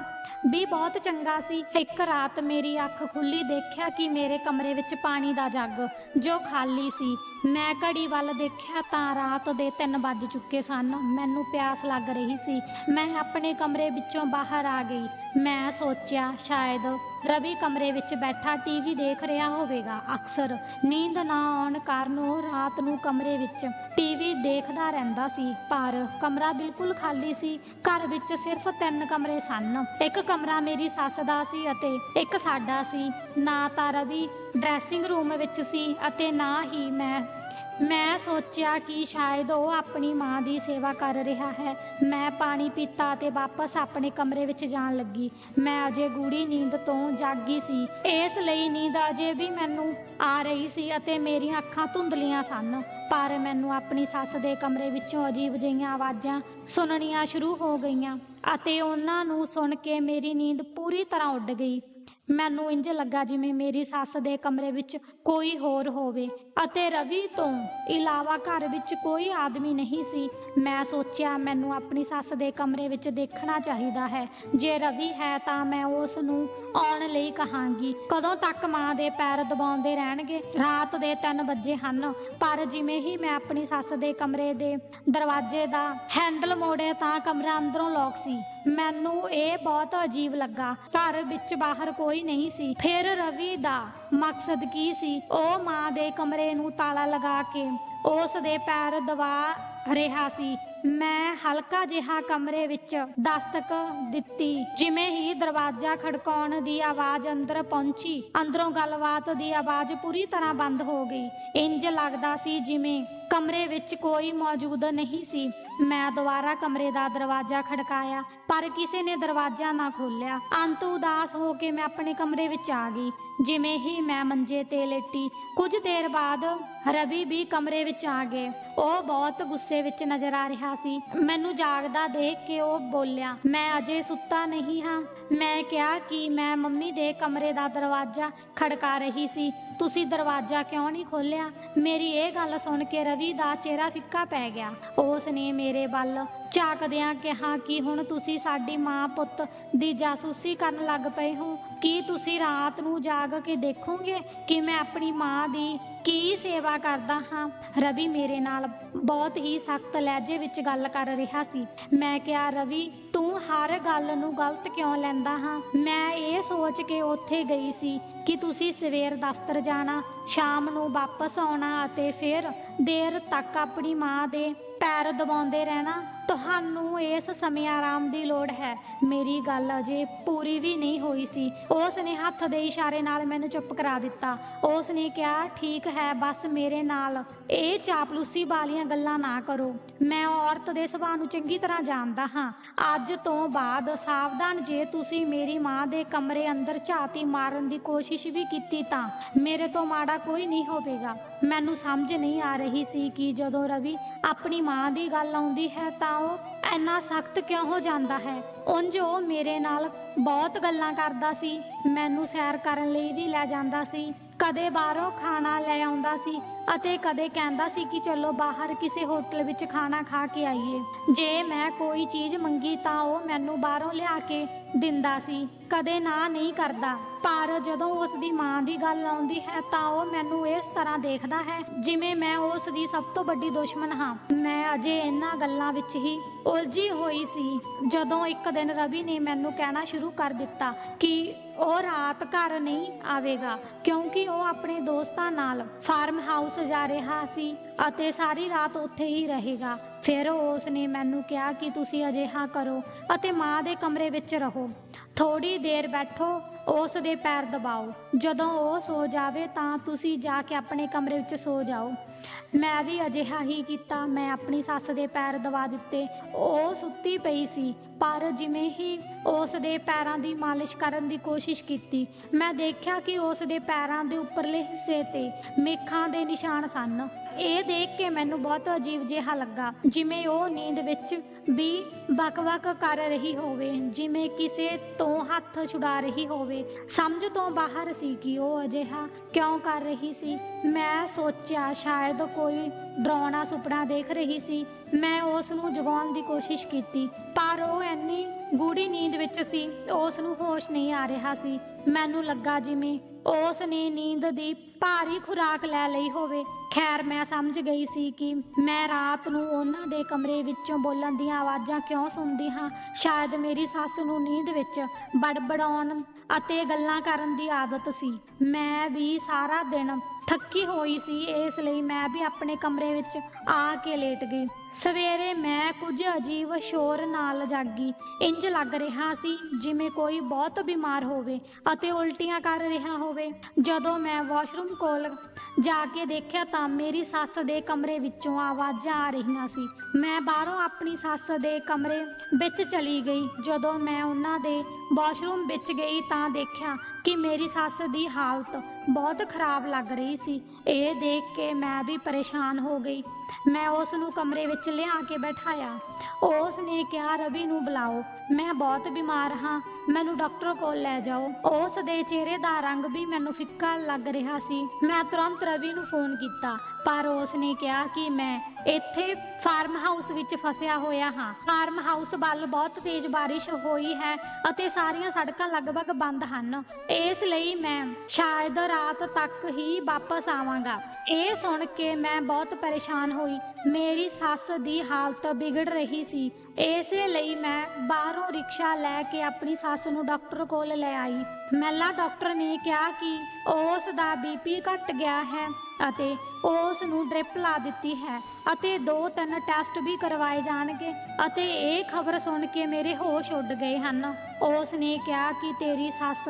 ਵੀ ਬਹੁਤ ਚੰਗਾ ਸੀ। ਇੱਕ ਰਾਤ ਮੇਰੀ ਅੱਖ ਖੁੱਲੀ, ਦੇਖਿਆ ਕਿ ਮੇਰੇ ਕਮਰੇ ਵਿੱਚ ਪਾਣੀ ਦਾ ਜੱਗ ਜੋ ਖਾਲੀ ਸੀ। ਮੈਂ ਘੜੀ ਵੱਲ ਦੇਖਿਆ ਤਾਂ ਰਾਤ ਦੇ 3 ਵੱਜ ਚੁੱਕੇ ਸਨ। ਮੈਨੂੰ ਪਿਆਸ ਲੱਗ ਰਹੀ ਸੀ। ਮੈਂ ਆਪਣੇ ਕਮਰੇ ਵਿੱਚੋਂ ਬਾਹਰ ਆ ਗਈ। ਮੈਂ ਸੋਚਿਆ, ਸ਼ਾਇਦ ਰਵੀ ਕਮਰੇ ਵਿੱਚ ਬੈਠਾ ਟੀਵੀ ਦੇਖ ਰਿਹਾ ਹੋਵੇਗਾ। ਅਕਸਰ ਨੀਂਦ ਨਾ ਆਉਣ ਕਾਰਨ ਉਹ ਰਾਤ ਨੂੰ ਕਮਰੇ ਵਿੱਚ ਟੀਵੀ ਦੇਖਦਾ ਰਹਿੰਦਾ ਸੀ, ਪਰ ਕਮਰਾ ਬਿਲਕੁਲ ਖਾਲੀ ਸੀ। ਘਰ ਵਿੱਚ ਸਿਰਫ ਤਿੰਨ ਕਮਰੇ ਸਨ। ਇੱਕ ਕਮਰਾ ਮੇਰੀ ਸੱਸ ਦਾ ਸੀ ਅਤੇ ਇੱਕ ਸਾਡਾ ਸੀ। ਨਾ ਤਾਂ ਰਵੀ ਡਰੈਸਿੰਗ ਰੂਮ ਵਿੱਚ ਸੀ ਅਤੇ ਨਾ ਹੀ ਮੈਂ ਮੈਂ ਸੋਚਿਆ ਕਿ ਸ਼ਾਇਦ ਉਹ ਆਪਣੀ ਮਾਂ ਦੀ ਸੇਵਾ ਕਰ ਰਿਹਾ ਹੈ। ਮੈਂ ਪਾਣੀ ਪੀਤਾ ਅਤੇ ਵਾਪਸ ਆਪਣੇ ਕਮਰੇ ਵਿੱਚ ਜਾਣ ਲੱਗੀ। ਮੈਂ ਅਜੇ ਗੂੜੀ ਨੀਂਦ ਤੋਂ ਜਾਗੀ ਸੀ। ਇਸ ਲਈ ਨੀਂਦ ਅਜੇ ਵੀ ਮੈਨੂੰ ਆ ਰਹੀ ਸੀ ਅਤੇ ਮੇਰੀਆਂ ਅੱਖਾਂ ਧੁੰਦਲੀਆਂ ਸਨ। ਪਰ ਮੈਨੂੰ ਆਪਣੀ ਸੱਸ ਦੇ ਕਮਰੇ ਵਿੱਚੋਂ ਅਜੀਬ ਜਿਹੀਆਂ ਆਵਾਜ਼ਾਂ ਸੁਣਨੀਆਂ ਸ਼ੁਰੂ ਹੋ ਗਈਆਂ ਅਤੇ ਉਹਨਾਂ ਨੂੰ ਸੁਣ ਕੇ ਮੇਰੀ ਨੀਂਦ ਪੂਰੀ ਤਰ੍ਹਾਂ ਉੱਡ ਗਈ। ਮੈਨੂੰ ਇੰਜ ਲੱਗਾ ਜਿਵੇਂ ਮੇਰੀ ਸੱਸ ਦੇ ਕਮਰੇ ਵਿੱਚ ਕੋਈ ਹੋਰ ਹੋਵੇ। ਅਤੇ ਰਵੀ ਤੋਂ ਇਲਾਵਾ ਘਰ ਵਿੱਚ ਕੋਈ ਆਦਮੀ ਨਹੀਂ ਸੀ। ਮੈਂ ਸੋਚਿਆ ਮੈਨੂੰ ਆਪਣੀ ਸੱਸ ਦੇ ਕਮਰੇ ਵਿੱਚ ਦੇਖਣਾ ਚਾਹੀਦਾ ਹੈ। ਜੇ ਰਵੀ ਹੈ ਤਾਂ ਮੈਂ ਉਸ ਨੂੰ ਆਉਣ ਲਈ ਕਹਾਂਗੀ। ਕਦੋਂ ਤੱਕ ਮਾਂ ਦੇ ਪੈਰ ਦਬਾਉਂਦੇ ਰਹਿਣਗੇ? ਰਾਤ ਦੇ 3 ਵਜੇ ਹਨ। ਪਰ ਜਿਵੇਂ ਹੀ ਮੈਂ ਆਪਣੀ ਸੱਸ ਦੇ ਕਮਰੇ ਦੇ ਦਰਵਾਜ਼ੇ ਦਾ ਹੈਂਡਲ ਮੋੜਿਆ ਤਾਂ ਕਮਰਾ ਅੰਦਰੋਂ ਲੌਕ ਸੀ। ਮੈਨੂੰ ਇਹ ਬਹੁਤ ਅਜੀਬ ਲੱਗਾ। ਘਰ ਵਿੱਚ ਬਾਹਰ ਕੋਈ ਨਹੀਂ ਸੀ। ਫਿਰ ਰਵੀ ਦਾ ਮਕਸਦ ਕੀ ਸੀ? ਉਹ ਮਾਂ ਦੇ ਕਮਰੇ ਨੂੰ ਤਾਲਾ ਲਗਾ ਕੇ ਉਸ ਦੇ ਪੈਰ ਦਬਾ ਰਿਹਾ ਸੀ। ਮੈਂ ਹਲਕਾ ਜਿਹਾ ਕਮਰੇ ਵਿੱਚ ਦਸਤਕ ਦਿੱਤੀ, ਜਿਵੇਂ ਹੀ ਦਰਵਾਜ਼ਾ ਖੜਕਾਉਣ ਦੀ ਆਵਾਜ਼ ਅੰਦਰ ਪਹੁੰਚੀ। ਅੰਦਰੋਂ ਗੱਲਬਾਤ ਦੀ ਆਵਾਜ਼ ਪੂਰੀ ਤਰ੍ਹਾਂ ਬੰਦ ਹੋ ਗਈ। ਇੰਜ ਲੱਗਦਾ ਸੀ ਜਿਵੇਂ ਕਮਰੇ ਵਿੱਚ ਕੋਈ ਮੌਜੂਦ ਨਹੀਂ ਸੀ। ਮੈਂ ਦੁਬਾਰਾ ਕਮਰੇ ਦਾ ਦਰਵਾਜ਼ਾ ਖੜਕਾਇਆ, ਪਰ ਕਿਸੇ ਨੇ ਦਰਵਾਜ਼ਾ ਨਾ ਖੋਲ੍ਹਿਆ। ਅੰਤ ਉਦਾਸ ਹੋ ਕੇ ਮੈਂ ਆਪਣੇ ਕਮਰੇ ਵਿੱਚ ਆ ਗਈ। ਜਿਵੇਂ ਹੀ ਮੈਂ ਮੰਜੇ ਤੇ ਲੇਟੀ, ਕੁਝ ਦੇਰ ਬਾਅਦ ਰਵੀ ਵੀ ਕਮਰੇ ਵਿੱਚ ਆ ਗਏ। ਉਹ ਬਹੁਤ ਗੁੱਸੇ ਵਿੱਚ ਨਜ਼ਰ ਆ ਰਿਹਾ ਸੀ। ਮੈਨੂੰ ਜਾਗਦਾ ਦੇਖ ਕੇ ਉਹ ਬੋਲਿਆ, ਮੈਂ ਅਜੇ ਸੁੱਤਾ ਨਹੀਂ ਹਾਂ। ਮੈਂ ਕਿਹਾ ਕਿ ਮੈਂ ਮੰਮੀ ਦੇ ਕਮਰੇ ਦਾ ਦਰਵਾਜ਼ਾ ਖੜਕਾ ਰਹੀ ਸੀ। ਤੁਸੀਂ ਦਰਵਾਜ਼ਾ ਕਿਉਂ ਨਹੀਂ ਖੋਲ੍ਹਿਆ? ਮੇਰੀ ਇਹ ਗੱਲ ਸੁਣ ਕੇ ਰਵੀ ਦਾ ਚਿਹਰਾ ਫਿੱਕਾ ਪੈ ਗਿਆ। ਉਸ ਨੇ ਮੇਰੇ ਵੱਲ ਝਾਕਦਿਆਂ ਕਿਹਾ ਕਿ ਹੁਣ ਤੁਸੀਂ ਸਾਡੀ ਮਾਂ ਪੁੱਤ ਦੀ ਜਾਸੂਸੀ ਕਰਨ ਲੱਗ ਪਏ ਹੋ। ਕੀ ਤੁਸੀਂ ਰਾਤ ਨੂੰ ਜਾਗ ਕੇ ਦੇਖੋਗੇ ਕਿ ਮੈਂ ਆਪਣੀ ਮਾਂ ਦੀ ਕੀ ਸੇਵਾ ਕਰਦਾ ਹਾਂ? ਰਵੀ ਮੇਰੇ ਨਾਲ ਬਹੁਤ ਹੀ ਸਖਤ ਲਹਿਜੇ ਵਿੱਚ ਗੱਲ ਕਰ ਰਿਹਾ ਸੀ। ਮੈਂ ਕਿਹਾ, ਰਵੀ, ਤੂੰ ਹਰ ਗੱਲ ਨੂੰ ਗਲਤ ਕਿਉਂ ਲੈਂਦਾ ਹਾਂ? ਮੈਂ ਇਹ ਸੋਚ ਕੇ ਉੱਥੇ ਗਈ ਸੀ ਕਿ ਤੁਸੀਂ ਸਵੇਰ ਦਫ਼ਤਰ ਜਾਣਾ, ਸ਼ਾਮ ਨੂੰ ਵਾਪਸ ਆਉਣਾ ਅਤੇ ਫਿਰ ਦੇਰ ਤੱਕ ਆਪਣੀ ਮਾਂ ਦੇ ਪੈਰ ਦਬਾਉਂਦੇ ਰਹਿਣਾ, ਤੁਹਾਨੂੰ ਇਸ ਸਮੇਂ ਆਰਾਮ ਦੀ ਲੋੜ ਹੈ। ਮੇਰੀ ਗੱਲ ਅਜੇ ਪੂਰੀ ਵੀ ਨਹੀਂ ਹੋਈ ਸੀ। ਉਸ ਨੇ ਹੱਥ ਦੇ ਇਸ਼ਾਰੇ ਨਾਲ ਮੈਨੂੰ ਚੁੱਪ ਕਰਾ ਦਿੱਤਾ। ਉਸ ਨੇ ਕਿਹਾ, ਠੀਕ ਹੈ, ਬਸ ਮੇਰੇ ਨਾਲ। ਇਹ ਚਾਪਲੂਸੀ ਵਾਲੀਆਂ ਗੱਲਾਂ ਨਾ ਕਰੋ। ਮੈਂ ਔਰਤ ਦੇ ਸੁਭਾਅ ਨੂੰ ਚੰਗੀ ਤਰ੍ਹਾਂ ਜਾਣਦਾ ਹਾਂ। ਅੱਜ ਤੋਂ ਬਾਅਦ ਸਾਵਧਾਨ ਜੇ ਤੁਸੀਂ ਮੇਰੀ ਮਾਂ ਦੇ ਕਮਰੇ ਅੰਦਰ ਝਾਤੀ ਮਾਰਨ ਦੀ ਕੋਸ਼ਿਸ਼ ਵੀ ਕੀਤੀ ਤਾਂ ਮੇਰੇ ਤੋਂ ਮਾੜਾ ਕੋਈ ਨਹੀਂ ਹੋਵੇਗਾ। ਮੈਨੂੰ ਸਮਝ ਨਹੀਂ ਆ ਰਹੀ ਸੀ ਕਿ ਜਦੋਂ ਰਵੀ ਆਪਣੀ ਮਾਂ ਦੀ ਗੱਲ ਆਉਂਦੀ ਹੈ ਤਾਂ ਉਹ ਇੰਨਾ ਸਖਤ ਕਿਉਂ ਹੋ ਜਾਂਦਾ ਹੈ? ਉਂਝ ਉਹ ਮੇਰੇ ਨਾਲ ਬਹੁਤ ਗੱਲਾਂ ਕਰਦਾ ਸੀ, ਮੈਨੂੰ ਸੈਰ ਕਰਨ ਲਈ ਵੀ ਲੈ ਜਾਂਦਾ ਸੀ, ਕਦੇ ਬਾਹਰੋਂ ਖਾਣਾ ਲੈ ਆਉਂਦਾ ਸੀ ਅਤੇ ਕਦੇ ਕਹਿੰਦਾ ਸੀ ਕਿ ਚਲੋ ਬਾਹਰ ਕਿਸੇ ਹੋਟਲ ਵਿੱਚ ਖਾਣਾ ਖਾ ਕੇ ਆਈਏ। ਜੇ ਮੈਂ ਕੋਈ ਚੀਜ਼ ਮੰਗੀ ਤਾਂ ਉਹ ਮੈਨੂੰ ਬਾਹਰੋਂ ਲਿਆ ਕੇ ਦਿੰਦਾ ਸੀ। ਕਦੇ ਨਾ ਨਹੀਂ ਕਰਦਾ। ਪਰ ਜਦੋਂ ਉਸ ਦੀ ਮਾਂ ਦੀ ਗੱਲ ਆਉਂਦੀ ਹੈ ਤਾਂ ਉਹ ਮੈਨੂੰ ਇਸ ਤਰ੍ਹਾਂ ਦੇਖਦਾ ਹੈ ਜਿਵੇਂ ਮੈਂ ਉਸ ਦੀ ਸਭ ਤੋਂ ਵੱਡੀ ਦੁਸ਼ਮਣ ਹਾਂ। ਮੈਂ ਅਜੇ ਇਹਨਾਂ ਗੱਲਾਂ ਵਿੱਚ ਹੀ ਉਲਝੀ ਹੋਈ ਸੀ। ਜਦੋਂ ਇੱਕ ਦਿਨ ਰਵੀ ਨੇ ਮੈਨੂੰ ਕਹਿਣਾ ਸ਼ੁਰੂ ਕਰ ਦਿੱਤਾ ਕਿ ਉਹ ਰਾਤ ਘਰ ਨਹੀਂ ਆਵੇਗਾ, ਕਿਉਂਕਿ ਉਹ ਆਪਣੇ ਦੋਸਤਾਂ ਨਾਲ ਫਾਰਮ ਹਾਊਸ ਜਾ ਰਿਹਾ ਸੀ ਅਤੇ ਸਾਰੀ ਰਾਤ ਉੱਥੇ ਹੀ ਰਹੇਗਾ। ਫਿਰ ਉਸ ਨੇ ਮੈਨੂੰ ਕਿਹਾ ਕਿ ਤੁਸੀਂ ਅਜਿਹਾ ਕਰੋ ਅਤੇ ਮਾਂ ਦੇ ਕਮਰੇ ਵਿੱਚ ਰਹੋ। ਥੋੜੀ ਦੇਰ ਬੈਠੋ, ਉਸ ਦੇ ਪੈਰ ਦਬਾਓ। ਜਦੋਂ ਉਹ ਸੋ ਜਾਵੇ ਤਾਂ ਤੁਸੀਂ ਜਾ ਕੇ ਆਪਣੇ ਕਮਰੇ ਵਿੱਚ ਸੋ ਜਾਓ। ਮੈਂ ਵੀ ਅਜਿਹਾ ਹੀ ਕੀਤਾ। ਮੈਂ ਆਪਣੀ ਸੱਸ ਦੇ ਪੈਰ ਦਬਾ ਦਿੱਤੇ। ਉਹ ਸੁੱਤੀ ਪਈ ਸੀ। ਪਰ ਜਿਵੇਂ ਹੀ ਉਸ ਦੇ ਪੈਰਾਂ ਦੀ ਮਾਲਿਸ਼ ਕਰਨ ਦੀ ਕੋਸ਼ਿਸ਼ ਕੀਤੀ, ਮੈਂ ਦੇਖਿਆ ਕਿ ਉਸ ਦੇ ਪੈਰਾਂ ਦੇ ਉੱਪਰਲੇ ਹਿੱਸੇ ਤੇ ਮੇਖਾਂ ਦੇ ਨਿਸ਼ਾਨ ਸਨ। ਇਹ ਦੇਖ ਕੇ ਮੈਨੂੰ ਬਹੁਤ ਅਜੀਬ ਜਿਹਾ ਲੱਗਾ, ਜਿਵੇਂ ਉਹ ਨੀਂਦ ਵਿੱਚ ਵੀ ਬਕ-ਬਕ ਕਰ ਰਹੀ ਹੋਵੇ, ਜਿਵੇਂ ਕਿਸੇ ਤੋਂ ਹੱਥ ਛੁਡਾ ਰਹੀ ਹੋਵੇ। ਸਮਝ ਤੋਂ ਬਾਹਰ ਸੀ ਕਿ ਉਹ ਅਜਿਹਾ ਕਿਉਂ ਕਰ ਰਹੀ ਸੀ। ਮੈਂ ਸੋਚਿਆ, ਸ਼ਾਇਦ ਕੋਈ ਡਰਾਉਣਾ ਸੁਪਨਾ ਦੇਖ ਰਹੀ ਸੀ। ਮੈਂ ਉਸ ਨੂੰ ਜਗਾਉਣ ਦੀ ਕੋਸ਼ਿਸ਼ ਕੀਤੀ, ਪਰ ਉਹ ਇੰਨੀ ਗੂੜੀ ਨੀਂਦ ਵਿੱਚ ਸੀ ਉਸ ਨੂੰ ਹੋਸ਼ ਨਹੀਂ ਆ ਰਿਹਾ ਸੀ। ਮੈਨੂੰ ਲੱਗਾ ਜਿਵੇਂ ਉਸ ਨੇ ਨੀਂਦ ਦੀ ਭਾਰੀ ਖੁਰਾਕ ਲੈ ਲਈ ਹੋਵੇ। ਖੈਰ, ਮੈਂ ਸਮਝ ਗਈ ਸੀ ਕਿ ਮੈਂ ਰਾਤ ਨੂੰ ਉਹਨਾਂ ਦੇ ਕਮਰੇ ਵਿੱਚੋਂ ਬੋਲਣ ਦੀਆਂ ਆਵਾਜ਼ਾਂ ਕਿਉਂ ਸੁਣਦੀ ਹਾਂ। ਸ਼ਾਇਦ ਮੇਰੀ ਸੱਸ ਨੂੰ ਨੀਂਦ ਵਿੱਚ ਬੜਬੜਾਉਣ ਅਤੇ ਗੱਲਾਂ ਕਰਨ ਦੀ ਆਦਤ ਸੀ। ਮੈਂ ਵੀ ਸਾਰਾ ਦਿਨ ਥੱਕੀ ਹੋਈ ਸੀ, ਇਸ ਲਈ ਮੈਂ ਵੀ ਆਪਣੇ ਕਮਰੇ ਵਿੱਚ ਆ ਕੇ ਲੇਟ ਗਈ। ਸਵੇਰੇ ਮੈਂ ਕੁਝ ਅਜੀਬ ਸ਼ੋਰ ਨਾਲ ਜਾਗੀ। ਇੰਜ ਲੱਗ ਰਿਹਾ ਸੀ ਜਿਵੇਂ ਕੋਈ ਬਹੁਤ ਬਿਮਾਰ ਹੋਵੇ ਅਤੇ ਉਲਟੀਆਂ ਕਰ ਰਿਹਾ ਹੋਵੇ। ਜਦੋਂ ਮੈਂ ਵਾਸ਼ਰੂਮ ਕੋਲ ਜਾ ਕੇ ਦੇਖਿਆ ਤਾਂ ਮੇਰੀ ਸੱਸ ਦੇ ਕਮਰੇ ਵਿੱਚੋਂ ਆਵਾਜ਼ਾਂ ਆ ਰਹੀਆਂ ਸੀ। ਮੈਂ ਬਾਹਰੋਂ ਆਪਣੀ ਸੱਸ ਦੇ ਕਮਰੇ ਵਿੱਚ ਚਲੀ ਗਈ। ਜਦੋਂ ਮੈਂ ਉਹਨਾਂ ਦੇ ਵਾਸ਼ਰੂਮ ਵਿੱਚ ਗਈ ਤਾਂ ਦੇਖਿਆ ਕਿ ਮੇਰੀ ਸੱਸ ਦੀ ਹਾਲਤ ਬਹੁਤ ਖਰਾਬ ਲੱਗ ਰਹੀ ਸੀ। ਇਹ ਦੇਖ ਕੇ ਮੈਂ ਵੀ ਪਰੇਸ਼ਾਨ ਹੋ ਗਈ। ਮੈਂ ਉਸ ਨੂੰ ਕਮਰੇ ਵਿੱਚ ਲਿਆ ਕੇ ਬਿਠਾਇਆ। ਉਸ ਨੇ ਕਿਹਾ, ਰਵੀ ਨੂੰ ਬੁਲਾਓ। ਮੈਂ ਬਹੁਤ ਬਿਮਾਰ ਹਾਂ। ਮੈਨੂੰ ਡਾਕਟਰ ਕੋਲ ਲੈ ਜਾਓ। ਉਸ ਦੇ ਚਿਹਰੇ ਦਾ ਰੰਗ ਵੀ ਮੈਨੂੰ ਫਿੱਕਾ ਲੱਗ ਰਿਹਾ ਸੀ। ਮੈਂ ਤੁਰੰਤ ਰਵੀ ਨੂੰ ਫੋਨ ਕੀਤਾ, ਪਰ ਉਸ ਨੇ ਕਿਹਾ ਕਿ ਮੈਂ ਇੱਥੇ ਫਾਰਮ ਹਾਊਸ ਵਿੱਚ ਫਸਿਆ ਹੋਇਆ ਹਾਂ। ਫਾਰਮ ਹਾਊਸ ਵੱਲ ਬਹੁਤ ਤੇਜ਼ ਬਾਰਿਸ਼ ਹੋਈ ਹੈ ਅਤੇ ਸਾਰੀਆਂ ਸੜਕਾਂ ਲਗਭਗ ਬੰਦ ਹਨ। ਇਸ ਲਈ ਮੈਂ ਸ਼ਾਇਦ ਰਾਤ ਤੱਕ ਹੀ ਵਾਪਸ ਆਵਾਂਗਾ। ਇਹ ਸੁਣ ਕੇ ਮੈਂ ਬਹੁਤ ਪਰੇਸ਼ਾਨ ਹੋਈ। ਮੇਰੀ ਸੱਸ ਦੀ ਹਾਲਤ ਵਿਗੜ ਰਹੀ ਸੀ। ਇਸੇ ਲਈ ਮੈਂ ਬਾਹਰੋਂ ਰਿਕਸ਼ਾ ਲੈ ਕੇ ਆਪਣੀ ਸੱਸ ਨੂੰ ਡਾਕਟਰ ਕੋਲ ਲੈ ਆਈ। ਮਹਿਲਾ ਡਾਕਟਰ ਨੇ ਕਿਹਾ ਕਿ ਉਸ ਦਾ ਬੀਪੀ ਘਟ ਗਿਆ ਹੈ ਅਤੇ ਉਸ ਨੂੰ ਡ੍ਰਿਪ ਲਾ ਦਿੱਤੀ ਹੈ ਅਤੇ ਦੋ ਤਿੰਨ ਟੈਸਟ ਵੀ ਕਰਵਾਏ ਜਾਣਗੇ ਅਤੇ ਇਹ ਖਬਰ ਸੁਣ ਕੇ ਮੇਰੇ ਹੋਸ਼ ਉੱਡ ਗਏ ਹਨ। ਉਸ ਨੇ ਕਿਹਾ ਕਿ ਤੇਰੀ ਸੱਸ